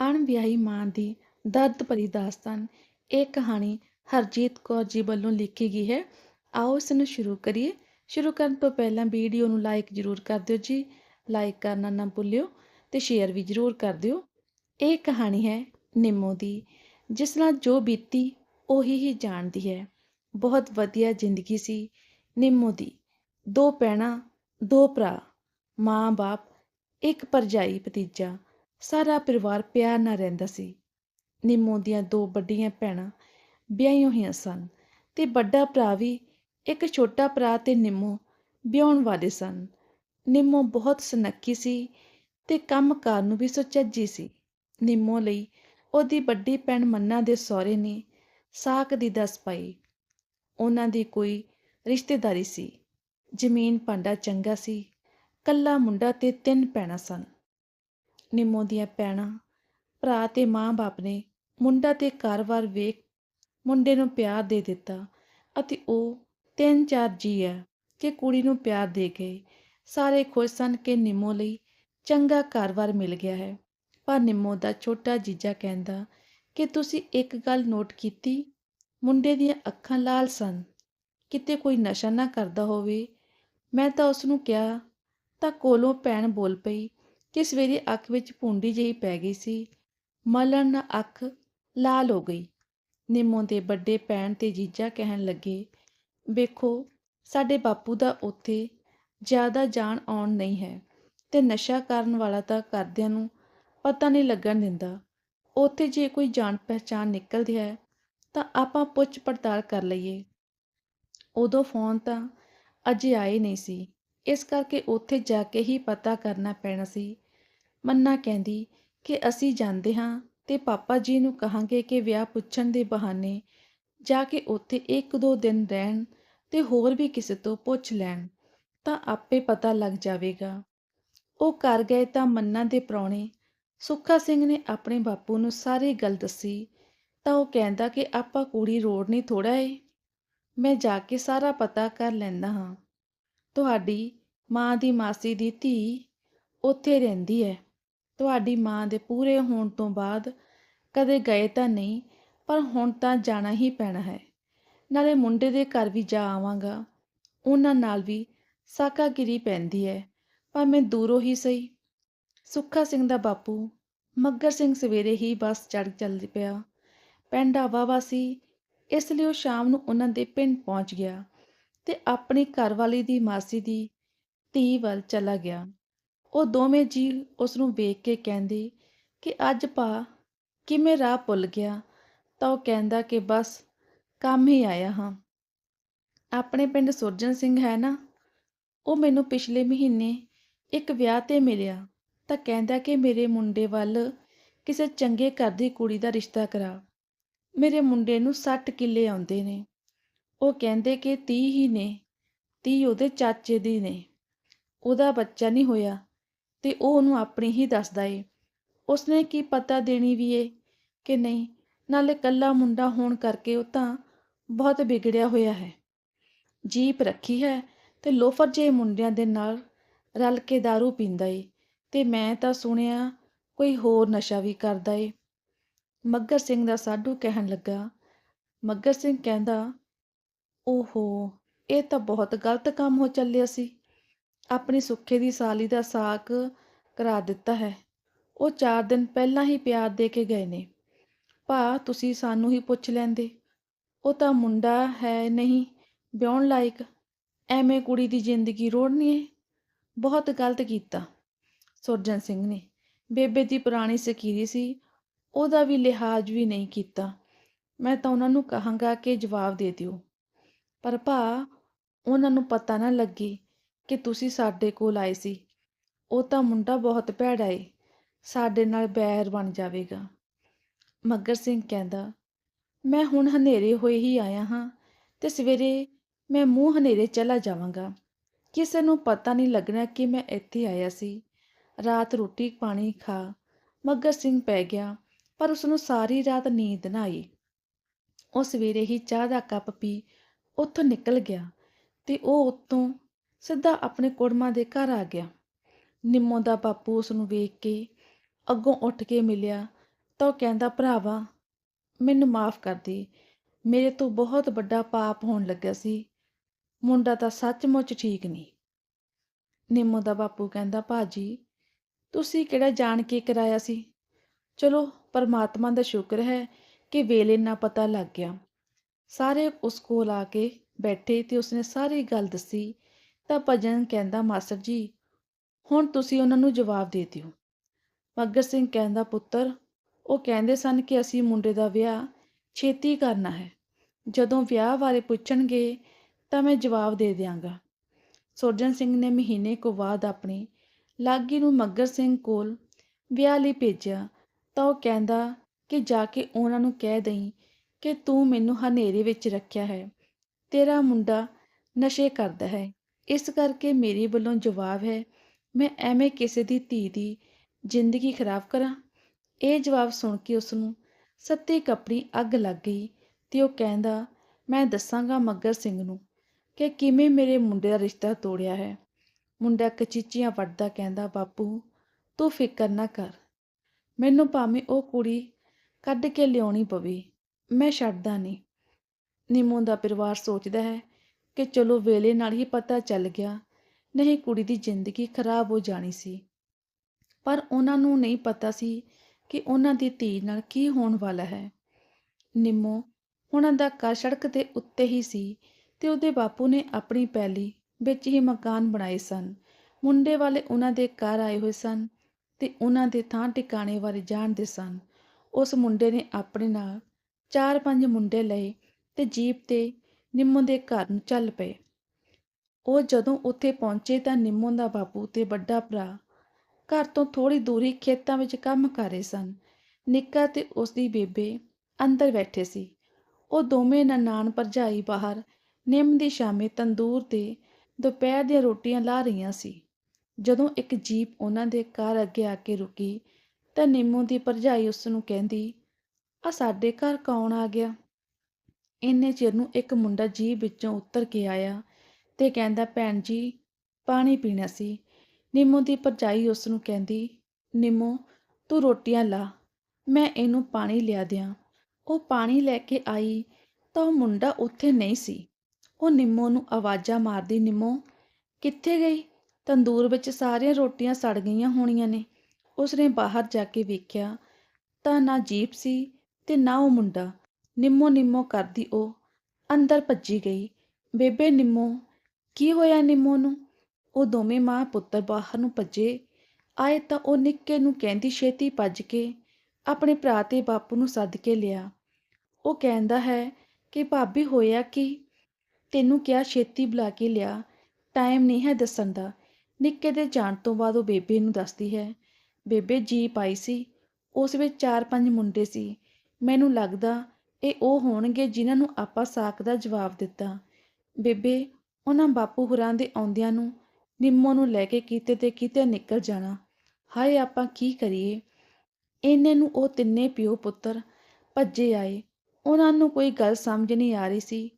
ਅਣਵਿਆਹੀ ਮਾਂ ਦੀ ਦਰਦ ਭਰੀ ਦਾਸਤਾਨ। ਇਹ ਕਹਾਣੀ ਹਰਜੀਤ ਕੌਰ ਜੀ ਵੱਲੋਂ ਲਿਖੀ ਗਈ ਹੈ। ਆਓ ਇਸ ਨੂੰ ਸ਼ੁਰੂ ਕਰੀਏ। ਸ਼ੁਰੂ ਕਰਨ ਤੋਂ ਪਹਿਲਾਂ ਵੀਡੀਓ ਨੂੰ ਲਾਈਕ ਜ਼ਰੂਰ ਕਰ ਦਿਓ ਜੀ। ਲਾਈਕ ਕਰਨਾ ਨਾ ਭੁੱਲਿਓ ਤੇ ਸ਼ੇਅਰ ਵੀ ਜ਼ਰੂਰ ਕਰ ਦਿਓ। ਇਹ ਕਹਾਣੀ ਹੈ ਨਿੰਮੋ ਦੀ, ਜਿਸ ਨਾਲ ਜੋ ਬੀਤੀ ਉਹੀ ਹੀ ਜਾਣਦੀ ਹੈ। ਬਹੁਤ ਵਧੀਆ ਜ਼ਿੰਦਗੀ ਸੀ ਨਿੰਮੋ ਦੀ। ਦੋ ਭੈਣਾਂ, ਦੋ ਭਰਾ, ਮਾਂ-ਬਾਪ, ਇੱਕ ਭਰਜਾਈ ਭਤੀਜਾ ਸਾਰਾ ਪਰਿਵਾਰ ਪਿਆਰ ਨਾਲ ਰਹਿੰਦਾ ਸੀ। ਨਿੰਮੋ ਦੀਆਂ ਦੋ ਵੱਡੀਆਂ ਭੈਣਾਂ ਵਿਆਹੀਆਂ ਹੋਈਆਂ ਸਨ ਤੇ ਵੱਡਾ ਭਰਾ ਵੀ ਇੱਕ ਛੋਟਾ ਭਰਾ ਤੇ ਨਿੰਮੋ ਵਿਆਹੁਣ ਵਾਲੇ ਸਨ। ਨਿੰਮੋ ਬਹੁਤ ਸੁਨੱਖੀ ਸੀ ਤੇ ਕੰਮਕਾਰ ਨੂੰ ਵੀ ਸੁਚੱਜੀ ਸੀ। ਨਿੰਮੋ ਲਈ ਉਹਦੀ ਵੱਡੀ ਭੈਣ ਮੰਨਾ ਦੇ ਸਹੁਰੇ ਨੇ ਸਾਕ ਦੀ ਦੱਸ ਪਾਈ। ਉਹਨਾਂ ਦੀ ਕੋਈ ਰਿਸ਼ਤੇਦਾਰੀ ਸੀ। ਜ਼ਮੀਨ ਭਾਂਡਾ ਚੰਗਾ ਸੀ। ਕੱਲਾ ਮੁੰਡਾ ਤੇ ਤਿੰਨ ਭੈਣਾਂ ਸਨ। ਨਿੰਮੋ ਦੀਆਂ ਭੈਣਾਂ ਭਰਾ ਤੇ ਮਾਂ-ਬਾਪ ਨੇ ਮੁੰਡਾ ਤੇ ਘਰ-ਬਾਰ ਵੇਖ ਮੁੰਡੇ ਨੂੰ ਪਿਆਰ ਦੇ ਦਿੱਤਾ ਅਤੇ ਉਹ ਤਿੰਨ ਚਾਰ ਜੀ ਆ ਕਿ ਕੁੜੀ ਨੂੰ ਪਿਆਰ ਦੇ ਗਏ ਸਾਰੇ ਖੁਸ਼ ਸਨ ਕਿ ਨਿੰਮੋ ਲਈ ਚੰਗਾ ਘਰ-ਬਾਰ ਮਿਲ ਗਿਆ ਹੈ। ਪਰ ਨਿੰਮੋ ਦਾ ਛੋਟਾ ਜੀਜਾ ਕਹਿੰਦਾ ਕਿ ਤੁਸੀਂ ਇੱਕ ਗੱਲ ਨੋਟ ਕੀਤੀ, ਮੁੰਡੇ ਦੀਆਂ ਅੱਖਾਂ ਲਾਲ ਸਨ। ਕਿਤੇ ਕੋਈ ਨਸ਼ਾ ਨਾ ਕਰਦਾ ਹੋਵੇ। ਮੈਂ ਤਾਂ ਉਸ ਨੂੰ ਕਿਹਾ, ਤਾਂ ਕੋਲੋਂ ਭੈਣ ਬੋਲ ਪਈ ਕਿ ਸਵੇਰੇ ਅੱਖ ਵਿੱਚ ਪੁੰਡੀ ਜਿਹੀ ਪੈ ਗਈ ਸੀ। ਮਲਣ ਨਾਲ ਅੱਖ ਲਾਲ ਹੋ ਗਈ। ਨਿੰਮੋ ਦੇ ਵੱਡੇ ਭੈਣ ਤੇ ਜੀਜਾ ਕਹਿਣ ਲੱਗੇ, ਵੇਖੋ, ਸਾਡੇ ਬਾਪੂ ਦਾ ਉੱਥੇ ਜ਼ਿਆਦਾ ਜਾਣ ਆਉਣ ਨਹੀਂ ਹੈ ਤੇ ਨਸ਼ਾ ਕਰਨ ਵਾਲਾ ਤਾਂ ਕਰਦਿਆਂ ਨੂੰ ਪਤਾ ਨਹੀਂ ਲੱਗਣ ਦਿੰਦਾ। ਉੱਥੇ ਜੇ ਕੋਈ ਜਾਣ ਪਹਿਚਾਨ ਨਿਕਲਦੀ ਹੈ, ਤਾਂ ਆਪਾਂ ਪੁੱਛ ਪੜਤਾਲ ਕਰ ਲਈਏ। ਉਦੋਂ ਫੋਨ ਤਾਂ ਅਜੇ ਆਏ ਨਹੀਂ ਸੀ। ਇਸ ਕਰਕੇ ਉੱਥੇ ਜਾ ਕੇ ਹੀ ਪਤਾ ਕਰਨਾ ਪੈਣਾ ਸੀ ਮੰਨਾ ਕਹਿੰਦੀ ਕਿ ਅਸੀਂ ਜਾਂਦੇ ਹਾਂ ਤੇ ਪਾਪਾ ਜੀ ਨੂੰ ਕਹਾਂਗੇ ਕਿ ਵਿਆਹ ਪੁੱਛਣ ਦੇ ਬਹਾਨੇ ਜਾ ਕੇ ਉੱਥੇ ਇੱਕ ਦੋ ਦਿਨ ਰਹਿਣ ਤੇ ਹੋਰ ਵੀ ਕਿਸੇ ਤੋਂ ਪੁੱਛ ਲੈਣ, ਤਾਂ ਆਪੇ ਪਤਾ ਲੱਗ ਜਾਵੇਗਾ। ਉਹ ਘਰ ਗਏ ਤਾਂ ਮੰਨਾ ਦੇ ਪ੍ਰਾਹੁਣੇ ਸੁੱਖਾ ਸਿੰਘ ਨੇ ਆਪਣੇ ਬਾਪੂ ਨੂੰ ਸਾਰੀ ਗੱਲ ਦੱਸੀ, ਤਾਂ ਉਹ ਕਹਿੰਦਾ ਕਿ ਆਪਾਂ ਕੁੜੀ ਰੋੜ ਨਹੀਂ ਥੋੜਾ ਏ, ਮੈਂ ਜਾ ਕੇ ਸਾਰਾ ਪਤਾ ਕਰ ਲੈਂਦਾ ਹਾਂ। ਤੁਹਾਡੀ ਮਾਂ ਦੀ ਮਾਸੀ ਦੀ ਧੀ ਉੱਥੇ ਰਹਿੰਦੀ ਹੈ। ਤੁਹਾਡੀ ਮਾਂ ਦੇ ਪੂਰੇ ਹੋਣ ਤੋਂ ਬਾਅਦ ਕਦੇ ਗਏ ਤਾਂ ਨਹੀਂ, ਪਰ ਹੁਣ ਤਾਂ ਜਾਣਾ ਹੀ ਪੈਣਾ ਹੈ। ਨਾਲੇ ਮੁੰਡੇ ਦੇ ਘਰ ਵੀ ਜਾ ਆਵਾਂਗਾ। ਉਹਨਾਂ ਨਾਲ ਵੀ ਸਾਕਾਗਿਰੀ ਪੈਂਦੀ ਹੈ ਭਾਵੇਂ ਦੂਰੋਂ ਹੀ ਸਹੀ। ਸੁੱਖਾ ਸਿੰਘ ਦਾ ਬਾਪੂ ਮੱਗਰ ਸਿੰਘ ਸਵੇਰੇ ਹੀ ਬੱਸ ਚੜ੍ਹ ਚੱਲ ਪਿਆ। ਪਿੰਡ ਆਵਾਵਾ ਸੀ, ਇਸ ਲਈ ਉਹ ਸ਼ਾਮ ਨੂੰ ਉਹਨਾਂ ਦੇ ਪਿੰਡ ਪਹੁੰਚ ਗਿਆ ਤੇ ਆਪਣੀ ਘਰਵਾਲੀ ਦੀ ਮਾਸੀ ਦੀ ਧੀ ਵੱਲ ਚਲਾ ਗਿਆ। ਉਹ ਦੋਵੇਂ ਜੀ ਉਸ ਨੂੰ ਵੇਖ ਕੇ ਕਹਿੰਦੇ ਕਿ ਅੱਜ ਭਾ, ਕਿਵੇਂ ਰਾਹ ਭੁੱਲ ਗਿਆ? ਤਾਂ ਉਹ ਕਹਿੰਦਾ ਕਿ ਬਸ ਕੰਮ ਹੀ ਆਇਆ ਹਾਂ। ਆਪਣੇ ਪਿੰਡ ਸੁਰਜਨ ਸਿੰਘ ਹੈ ਨਾ? ਉਹ ਮੈਨੂੰ ਪਿਛਲੇ ਮਹੀਨੇ ਇੱਕ ਵਿਆਹ ਤੇ ਮਿਲਿਆ, ਤਾਂ ਕਹਿੰਦਾ ਕਿ ਮੇਰੇ ਮੁੰਡੇ ਵੱਲ ਕਿਸੇ ਚੰਗੇ ਘਰ ਦੀ ਕੁੜੀ ਦਾ ਰਿਸ਼ਤਾ ਕਰਾ। ਮੇਰੇ ਮੁੰਡੇ ਨੂੰ 60 ਕਿੱਲੇ ਆਉਂਦੇ ਨੇ। ਉਹ ਕਹਿੰਦੇ ਕਿ 30 ਹੀ ਨੇ 30 ਉਹਦੇ ਚਾਚੇ ਦੀ ਨੇ। ਉਹਦਾ ਬੱਚਾ ਨਹੀਂ ਹੋਇਆ। ਤੇ ਉਹ ਉਹਨੂੰ ਆਪਣੀ ਹੀ ਦੱਸਦਾ ਏ। ਉਸਨੇ ਕੀ ਪਤਾ ਦੇਣੀ ਵੀ ਏ ਕਿ ਨਹੀਂ, ਨਾਲੇ ਕੱਲਾ ਮੁੰਡਾ ਹੋਣ ਕਰਕੇ ਉਹ ਤਾਂ ਬਹੁਤ ਵਿਗੜਿਆ ਹੋਇਆ ਹੈ। ਜੀਪ ਰੱਖੀ ਹੈ ਤੇ ਲੋਫਰ ਜੇ ਮੁੰਡਿਆਂ ਦੇ ਨਾਲ ਰਲ ਕੇ दारू ਪੀਂਦਾ ਏ ਤੇ ਮੈਂ ਤਾਂ ਸੁਣਿਆ ਕੋਈ ਹੋਰ ਨਸ਼ਾ ਵੀ ਕਰਦਾ ਏ। ਮੱਗਰ ਸਿੰਘ ਦਾ ਸਾਡੂ ਕਹਿਣ ਲੱਗਾ ਮੱਗਰ ਸਿੰਘ ਕਹਿੰਦਾ, ਓਹੋ, ਇਹ ਤਾਂ ਬਹੁਤ ਗਲਤ ਕੰਮ ਹੋ ਚੱਲਿਆ ਸੀ। ਆਪਣੀ ਸੁੱਖੇ ਦੀ ਸਾਲੀ ਦਾ ਸਾਕ ਕਰਾ ਦਿੱਤਾ ਹੈ। ਉਹ 4 ਦਿਨ ਪਹਿਲਾਂ ਹੀ ਪਿਆਰ ਦੇ ਕੇ ਗਏ ਨੇ। ਭਾ, ਤੁਸੀਂ ਸਾਨੂੰ ਹੀ ਪੁੱਛ ਲੈਂਦੇ। ਉਹ ਤਾਂ ਮੁੰਡਾ ਹੈ ਨਹੀਂ, ਵਿਆਹਣ ਲਾਇਕ। ਐਵੇਂ ਕੁੜੀ ਦੀ ਜ਼ਿੰਦਗੀ ਰੋੜਨੀ ਏ। ਬਹੁਤ ਗਲਤ ਕੀਤਾ, ਸੁਰਜਨ ਸਿੰਘ ਨੇ। ਬੇਬੇ ਦੀ ਪੁਰਾਣੀ ਸਕੀਰੀ ਸੀ, ਉਹਦਾ ਵੀ ਲਿਹਾਜ਼ ਵੀ ਨਹੀਂ ਕੀਤਾ। ਮੈਂ ਤਾਂ ਉਹਨਾਂ ਨੂੰ ਕਹਾਂਗਾ ਕਿ ਜਵਾਬ ਦੇ ਦਿਓ। ਪਰ ਭਾ, ਉਹਨਾਂ ਨੂੰ ਪਤਾ ਨਾ ਲੱਗੇ ਕਿ ਤੁਸੀਂ ਸਾਡੇ ਕੋਲ ਆਏ ਸੀ। ਉਹ ਤਾਂ ਮੁੰਡਾ ਬਹੁਤ ਭੈੜਾ ਏ। ਸਾਡੇ ਨਾਲ ਬੈਰ ਬਣ ਜਾਵੇਗਾ। ਮੱਗਰ ਸਿੰਘ ਕਹਿੰਦਾ, ਮੈਂ ਹੁਣ ਹਨੇਰੇ ਹੋਏ ਹੀ ਆਇਆ ਹਾਂ ਤੇ ਸਵੇਰੇ ਮੈਂ ਮੂੰਹ ਹਨੇਰੇ ਚਲਾ ਜਾਵਾਂਗਾ। ਕਿਸੇ ਨੂੰ ਪਤਾ ਨਹੀਂ ਲੱਗਣਾ ਕਿ ਮੈਂ ਇੱਥੇ ਆਇਆ ਸੀ। ਰਾਤ ਰੋਟੀ ਪਾਣੀ ਖਾ ਮੱਗਰ ਸਿੰਘ ਪੈ ਗਿਆ, ਪਰ ਉਸ ਨੂੰ ਸਾਰੀ ਰਾਤ ਨੀਂਦ ਨਾ ਆਈ। ਉਹ ਸਵੇਰੇ ਹੀ ਚਾਹ ਦਾ ਕੱਪ ਪੀ, ਉੱਥੋਂ ਨਿਕਲ ਗਿਆ ਤੇ ਉਹ ਉੱਤੋਂ ਸਿੱਧਾ ਆਪਣੇ ਕੁੜਮਾਂ ਦੇ ਘਰ ਆ ਗਿਆ। ਨਿੰਮੋ ਦਾ ਬਾਪੂ ਉਸ ਨੂੰ ਵੇਖ ਕੇ ਅੱਗੋਂ ਉੱਠ ਕੇ ਮਿਲਿਆ ਤਾਂ ਉਹ ਕਹਿੰਦਾ, ਭਰਾਵਾ, ਮੈਨੂੰ ਮਾਫ ਕਰ ਦੇ। ਮੇਰੇ ਤੋਂ ਬਹੁਤ ਵੱਡਾ ਪਾਪ ਹੋਣ ਲੱਗਿਆ ਸੀ। ਮੁੰਡਾ ਤਾਂ ਸੱਚਮੁੱਚ ਠੀਕ ਨਹੀਂ। ਨਿੰਮੋ ਦਾ ਬਾਪੂ ਕਹਿੰਦਾ, ਭਾਜੀ, ਤੁਸੀਂ ਕਿਹੜਾ ਜਾਣ ਕੇ ਕਰਾਇਆ ਸੀ? ਚਲੋ, ਪਰਮਾਤਮਾ ਦਾ ਸ਼ੁਕਰ ਹੈ ਕਿ ਵੇਲੇ ਨਾ ਪਤਾ ਲੱਗ ਗਿਆ। ਸਾਰੇ ਉਸ ਕੋਲ ਆ ਕੇ ਬੈਠੇ ਤੇ ਉਸਨੇ ਸਾਰੀ ਗੱਲ ਦੱਸੀ ਤਾਂ ਭਜਨ ਕਹਿੰਦਾ, ਮਾਸਟਰ ਜੀ, ਹੁਣ ਤੁਸੀਂ ਉਹਨਾਂ ਨੂੰ ਜਵਾਬ ਦੇ ਦਿਓ। ਮੱਗਰ ਸਿੰਘ ਕਹਿੰਦਾ, ਪੁੱਤਰ, ਉਹ ਕਹਿੰਦੇ ਸਨ ਕਿ ਅਸੀਂ ਮੁੰਡੇ ਦਾ ਵਿਆਹ ਛੇਤੀ ਕਰਨਾ ਹੈ। ਜਦੋਂ ਵਿਆਹ ਬਾਰੇ ਪੁੱਛਣਗੇ ਤਾਂ ਮੈਂ ਜਵਾਬ ਦੇ ਦਿਆਂਗਾ। ਸੁਰਜਨ ਸਿੰਘ ਨੇ ਮਹੀਨੇ ਕੁ ਬਾਅਦ ਆਪਣੀ ਲਾਗੀ ਨੂੰ ਮੱਗਰ ਸਿੰਘ ਕੋਲ ਵਿਆਹ ਲਈ ਭੇਜਿਆ ਤਾਂ ਉਹ ਕਹਿੰਦਾ ਕਿ ਜਾ ਕੇ ਉਹਨਾਂ ਨੂੰ ਕਹਿ ਦਈ ਕਿ ਤੂੰ ਮੈਨੂੰ ਹਨੇਰੇ ਵਿੱਚ ਰੱਖਿਆ ਹੈ। ਤੇਰਾ ਮੁੰਡਾ ਨਸ਼ੇ ਕਰਦਾ ਹੈ। ਇਸ ਕਰਕੇ ਮੇਰੇ ਵੱਲੋਂ ਜਵਾਬ ਹੈ, ਮੈਂ ਐਵੇਂ ਕਿਸੇ ਦੀ ਧੀ ਦੀ ਜ਼ਿੰਦਗੀ ਖਰਾਬ ਕਰਾਂ। ਇਹ ਜਵਾਬ ਸੁਣ ਕੇ ਉਸ ਨੂੰ ਸੱਤੀ ਕੱਪੜੀ ਅੱਗ ਲੱਗ ਗਈ ਤੇ ਉਹ ਕਹਿੰਦਾ, ਮੈਂ ਦੱਸਾਂਗਾ ਮੱਗਰ ਸਿੰਘ ਨੂੰ ਕਿ ਕਿਵੇਂ ਮੇਰੇ ਮੁੰਡੇ ਦਾ ਰਿਸ਼ਤਾ ਤੋੜਿਆ ਹੈ। ਮੁੰਡਾ ਕਚੀਚੀਆਂ ਵੱਢਦਾ ਕਹਿੰਦਾ, ਬਾਪੂ, ਤੂੰ ਫਿਕਰ ਨਾ ਕਰ। ਮੈਨੂੰ ਭਾਵੇਂ ਉਹ ਕੁੜੀ ਕੱਢ ਕੇ ਲਿਆਉਣੀ ਪਵੇ, ਮੈਂ ਛੱਡਦਾ ਨਹੀਂ। ਨਿੰਮੋ ਦਾ ਪਰਿਵਾਰ ਸੋਚਦਾ ਹੈ ਕਿ ਚਲੋ ਵੇਲੇ ਨਾਲ ਹੀ ਪਤਾ ਚੱਲ ਗਿਆ, ਨਹੀਂ ਕੁੜੀ ਦੀ ਜ਼ਿੰਦਗੀ ਖਰਾਬ ਹੋ ਜਾਣੀ ਸੀ। ਪਰ ਉਹਨਾਂ ਨੂੰ ਨਹੀਂ ਪਤਾ ਸੀ ਕਿ ਉਹਨਾਂ ਦੀ ਧੀ ਨਾਲ ਕੀ ਹੋਣ ਵਾਲਾ ਹੈ। ਨਿੰਮੋ ਉਹਨਾਂ ਦਾ ਘਰ ਸੜਕ ਦੇ ਉੱਤੇ ਹੀ ਸੀ ਤੇ ਉਹਦੇ ਬਾਪੂ ਨੇ ਆਪਣੀ ਪੈਲੀ ਵਿੱਚ ਹੀ ਮਕਾਨ ਬਣਾਏ ਸਨ। ਮੁੰਡੇ ਵਾਲੇ ਉਹਨਾਂ ਦੇ ਘਰ ਆਏ ਹੋਏ ਸਨ ਤੇ ਉਹਨਾਂ ਦੇ ਥਾਂ ਟਿਕਾਣੇ ਬਾਰੇ ਜਾਣਦੇ ਸਨ। ਉਸ ਮੁੰਡੇ ਨੇ ਆਪਣੇ ਨਾਲ ਚਾਰ ਪੰਜ ਮੁੰਡੇ ਲਏ ਤੇ ਜੀਪ ਤੇ ਨਿੰਮੋ ਦੇ ਘਰ ਨੂੰ ਚੱਲ ਪਏ। ਉਹ ਜਦੋਂ ਉੱਥੇ ਪਹੁੰਚੇ ਤਾਂ ਨਿੰਮੋ ਦਾ ਬਾਪੂ ਤੇ ਵੱਡਾ ਭਰਾ ਘਰ ਤੋਂ ਥੋੜੀ ਦੂਰੀ ਖੇਤਾਂ ਵਿੱਚ ਕੰਮ ਕਰ ਰਹੇ ਸਨ। ਨਿੱਕਾ ਤੇ ਉਸ ਦੀ ਬੇਬੇ ਅੰਦਰ ਬੈਠੇ ਸੀ। ਉਹ ਦੋਵੇਂ ਨਨਾਣ ਭਰਜਾਈ ਬਾਹਰ ਨਿੰਮ ਦੀ ਸ਼ਾਮੇ ਤੰਦੂਰ ਤੇ ਦੁਪਹਿਰ ਦੀਆਂ ਰੋਟੀਆਂ ਲਾ ਰਹੀਆਂ ਸੀ। ਜਦੋਂ ਇੱਕ ਜੀਪ ਉਹਨਾਂ ਦੇ ਘਰ ਅੱਗੇ ਆ ਕੇ ਰੁਕੀ ਤਾਂ ਨਿੰਮੋ ਦੀ ਭਰਜਾਈ ਉਸ ਨੂੰ ਕਹਿੰਦੀ ਆ ਸਾਡੇ ਘਰ ਕੌਣ ਆ ਗਿਆ? ਇੰਨੇ ਚਿਰ ਨੂੰ ਇੱਕ ਮੁੰਡਾ ਜੀਪ ਵਿੱਚੋਂ ਉਤਰ ਕੇ ਆਇਆ ਤੇ ਕਹਿੰਦਾ, ਭੈਣ ਜੀ, ਪਾਣੀ ਪੀਣਾ ਸੀ। ਨਿੰਮੋ ਦੀ ਭਰਜਾਈ ਉਸ ਨੂੰ ਕਹਿੰਦੀ, ਨਿੰਮੋ, ਤੂੰ ਰੋਟੀਆਂ ਲਾ, ਮੈਂ ਇਹਨੂੰ ਪਾਣੀ ਲਿਆ ਦਿਆਂ। ਉਹ ਪਾਣੀ ਲੈ ਕੇ ਆਈ ਤਾਂ ਉਹ ਮੁੰਡਾ ਉੱਥੇ ਨਹੀਂ ਸੀ। ਉਹ ਨਿੰਮੋ ਨੂੰ ਆਵਾਜ਼ਾਂ ਮਾਰਦੀ, ਨਿੰਮੋ, ਕਿੱਥੇ ਗਈ? ਤੰਦੂਰ ਵਿੱਚ ਸਾਰੀਆਂ ਰੋਟੀਆਂ ਸੜ ਗਈਆਂ ਹੋਣੀਆਂ ਨੇ। ਉਸਨੇ ਬਾਹਰ ਜਾ ਕੇ ਵੇਖਿਆ ਤਾਂ ਨਾ ਜੀਪ ਸੀ ਤੇ ਨਾ ਉਹ ਮੁੰਡਾ। ਨਿੰਮੋ ਨਿੰਮੋ ਕਰਦੀ ਉਹ ਅੰਦਰ ਭੱਜੀ ਗਈ। ਬੇਬੇ ਨਿੰਮੋ, ਕੀ ਹੋਇਆ ਨਿੰਮੋ ਨੂੰ? ਉਹ ਦੋਵੇਂ ਮਾਂ ਪੁੱਤਰ ਬਾਹਰ ਨੂੰ ਭੱਜੇ। ਆਏ ਤਾਂ ਉਹ ਨਿੱਕੇ ਨੂੰ ਕਹਿੰਦੀ, ਛੇਤੀ ਭੱਜ ਕੇ ਆਪਣੇ ਭਰਾ ਤੇ ਬਾਪੂ ਨੂੰ ਸੱਦ ਕੇ ਲਿਆ। ਉਹ ਕਹਿੰਦਾ ਹੈ ਕਿ, ਭਾਬੀ, ਹੋਇਆ ਕਿ? ਤੈਨੂੰ ਕਿਹਾ ਛੇਤੀ ਬੁਲਾ ਕੇ ਲਿਆ। ਟਾਈਮ ਨਹੀਂ ਹੈ ਦੱਸਣ ਦਾ। ਨਿੱਕੇ ਦੇ ਜਾਣ ਤੋਂ ਬਾਅਦ ਉਹ ਬੇਬੇ ਨੂੰ ਦੱਸਦੀ ਹੈ। ਬੇਬੇ ਜੀਪ ਆਈ ਸੀ। ਉਸ ਵਿੱਚ ਚਾਰ ਪੰਜ ਮੁੰਡੇ ਸੀ। ਮੈਨੂੰ ਲੱਗਦਾ ਇਹ ਉਹ ਹੋਣਗੇ ਜਿਨ੍ਹਾਂ ਨੂੰ ਆਪਾਂ ਸਾਕ ਦਾ ਜਵਾਬ ਦਿੱਤਾ। ਬੇਬੇ, ਉਹਨਾਂ ਬਾਪੂ ਹੁਰਾਂ ਦੇ ਆਉਂਦਿਆਂ ਨੂੰ, ਨਿੰਮੋ ਨੂੰ ਲੈ ਕੇ ਕਿਤੇ ਤੇ ਕਿਤੇ ਨਿਕਲ ਜਾਣਾ। ਹਾਏ, ਆਪਾਂ ਕੀ ਕਰੀਏ? ਇਹਨੇ ਨੂੰ ਉਹ ਤਿੰਨੇ ਪਿਓ ਪੁੱਤਰ ਭੱਜੇ ਆਏ। ਉਹਨਾਂ ਨੂੰ ਕੋਈ ਗੱਲ ਸਮਝ ਨਹੀਂ ਆ ਰਹੀ ਸੀ।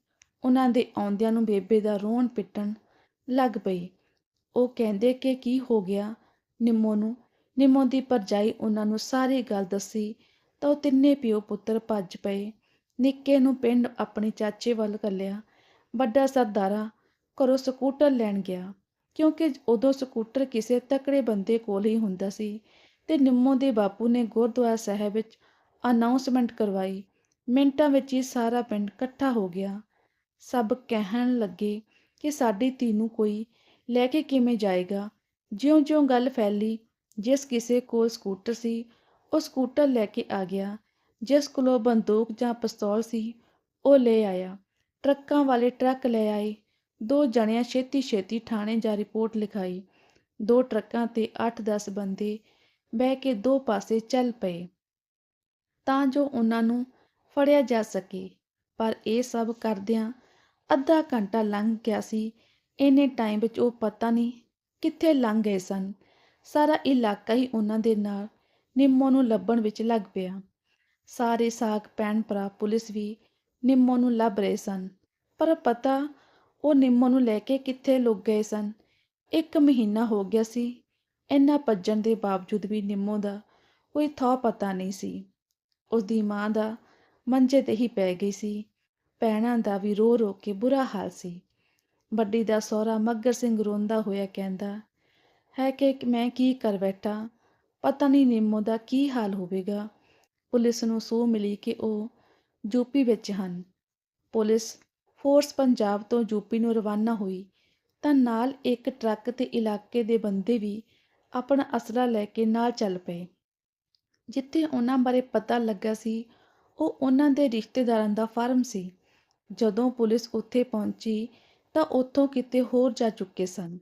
ਉਹਨਾਂ ਦੇ ਆਉਂਦਿਆਂ ਨੂੰ ਬੇਬੇ ਦਾ ਰੋਣ ਪਿੱਟਣ ਲੱਗ ਪਈ। ਉਹ ਕਹਿੰਦੇ ਕਿ ਕੀ ਹੋ ਗਿਆ? ਨਿੰਮੋ ਨੂੰ, ਨਿੰਮੋ ਦੀ ਭਰਜਾਈ ਉਹਨਾਂ ਨੂੰ ਸਾਰੀ ਗੱਲ ਦੱਸੀ ਤਾਂ ਉਹ ਤਿੰਨੇ ਪਿਓ ਪੁੱਤਰ ਭੱਜ ਪਏ। ਨਿੱਕੇ ਨੂੰ ਪਿੰਡ ਆਪਣੇ ਚਾਚੇ ਵੱਲ ਕੱਲਿਆ ਵੱਡਾ ਸਰਦਾਰਾ ਘਰੋਂ ਸਕੂਟਰ ਲੈਣ ਗਿਆ, ਕਿਉਂਕਿ ਉਦੋਂ ਸਕੂਟਰ ਕਿਸੇ ਤਕੜੇ ਬੰਦੇ ਕੋਲ ਹੀ ਹੁੰਦਾ ਸੀ ਤੇ ਨਿੰਮੋ ਦੇ ਬਾਪੂ ਨੇ ਗੁਰਦੁਆਰਾ ਸਾਹਿਬ ਵਿੱਚ ਅਨਾਉਂਸਮੈਂਟ ਕਰਵਾਈ। ਮਿੰਟਾਂ ਵਿੱਚ ਹੀ ਸਾਰਾ ਪਿੰਡ ਇਕੱਠਾ ਹੋ ਗਿਆ। ਸਭ ਕਹਿਣ ਲੱਗੇ ਕਿ ਸਾਡੀ ਧੀ ਨੂੰ ਕੋਈ ਲੈ ਕੇ ਕਿਵੇਂ ਜਾਏਗਾ। ਜਿਉਂ-ਜਿਉਂ ਗੱਲ ਫੈਲੀ, ਜਿਸ ਕਿਸੇ ਕੋਲ ਸਕੂਟਰ ਸੀ, ਉਹ ਸਕੂਟਰ ਲੈ ਕੇ ਆ ਗਿਆ। ਜਿਸ ਕੋਲੋਂ ਬੰਦੂਕ ਜਾਂ ਪਿਸਤੌਲ ਸੀ, ਉਹ ਲੈ ਆਇਆ। ਟਰੱਕਾਂ ਵਾਲੇ ਟਰੱਕ ਲੈ ਆਏ। ਦੋ ਜਣਿਆਂ ਛੇਤੀ-ਛੇਤੀ ਥਾਣੇ ਜਾ ਰਿਪੋਰਟ ਲਿਖਾਈ। ਦੋ ਟਰੱਕਾਂ ਤੇ 8-10 ਬੰਦੇ ਬਹਿ ਕੇ ਦੋ ਪਾਸੇ ਚੱਲ ਪਏ। ਤਾਂ ਜੋ ਉਹਨਾਂ ਨੂੰ ਫੜਿਆ ਜਾ ਸਕੇ। ਪਰ ਇਹ ਸਭ ਕਰਦਿਆਂ ਅੱਧਾ ਘੰਟਾ ਲੰਘ ਗਿਆ ਸੀ। ਇੰਨੇ ਟਾਈਮ ਵਿੱਚ ਉਹ ਪਤਾ ਨਹੀਂ ਕਿੱਥੇ ਲੰਘ ਗਏ ਸਨ। ਸਾਰਾ ਇਲਾਕਾ ਹੀ ਉਹਨਾਂ ਦੇ ਨਾਲ ਨਿੰਮੋ ਨੂੰ ਲੱਭਣ ਵਿੱਚ ਲੱਗ ਪਿਆ। ਸਾਰੇ ਸਾਕ ਭੈਣ ਭਰਾ ਪੁਲਿਸ ਵੀ ਨਿੰਮੋ ਨੂੰ ਲੱਭ ਰਹੇ ਸਨ। ਪਰ ਪਤਾ ਉਹ ਨਿੰਮੋ ਨੂੰ ਲੈ ਕੇ ਕਿੱਥੇ ਲੁਕ ਗਏ ਸਨ। ਇੱਕ ਮਹੀਨਾ ਹੋ ਗਿਆ ਸੀ। ਇੰਨਾ ਭੱਜਣ ਦੇ ਬਾਵਜੂਦ ਵੀ ਨਿੰਮੋ ਦਾ ਕੋਈ ਥਾਂ ਪਤਾ ਨਹੀਂ ਸੀ। ਉਸਦੀ ਮਾਂ ਦਾ ਮੰਜੇ ਤੇ ਹੀ ਪੈ ਗਈ ਸੀ। ਭੈਣਾਂ ਦਾ ਵੀ ਰੋ ਰੋ ਕੇ ਬੁਰਾ ਹਾਲ ਸੀ। ਵੱਡੀ ਦਾ ਸਹੁਰਾ ਮੱਗਰ ਸਿੰਘ ਰੋਂਦਾ ਹੋਇਆ ਕਹਿੰਦਾ, ਹੈ ਕਿ ਮੈਂ ਕੀ ਕਰ ਬੈਠਾ? ਪਤਾ ਨਹੀਂ ਨਿੰਮੋ ਦਾ ਕੀ ਹਾਲ ਹੋਵੇਗਾ। ਪੁਲਿਸ ਨੂੰ ਸੂਹ ਮਿਲੀ ਕਿ ਉਹ ਯੂਪੀ ਵਿੱਚ ਹਨ। ਪੁਲਿਸ ਫੋਰਸ ਪੰਜਾਬ ਤੋਂ ਯੂਪੀ ਨੂੰ ਰਵਾਨਾ ਹੋਈ, ਤਾਂ ਨਾਲ ਇੱਕ ਟਰੱਕ ਤੇ ਇਲਾਕੇ ਦੇ ਬੰਦੇ ਵੀ ਆਪਣਾ ਅਸਲਾ ਲੈ ਕੇ ਨਾਲ ਚੱਲ ਪਏ। ਜਿੱਥੇ ਉਹਨਾਂ ਬਾਰੇ ਪਤਾ ਲੱਗਾ ਸੀ, ਉਹ ਉਹਨਾਂ ਦੇ ਰਿਸ਼ਤੇਦਾਰਾਂ ਦਾ ਫਾਰਮ ਸੀ। ਜਦੋਂ ਪੁਲਿਸ ਉੱਥੇ ਪਹੁੰਚੀ, ਤਾਂ ਉੱਥੋਂ ਕਿਤੇ ਹੋਰ ਜਾ ਚੁੱਕੇ ਸਨ।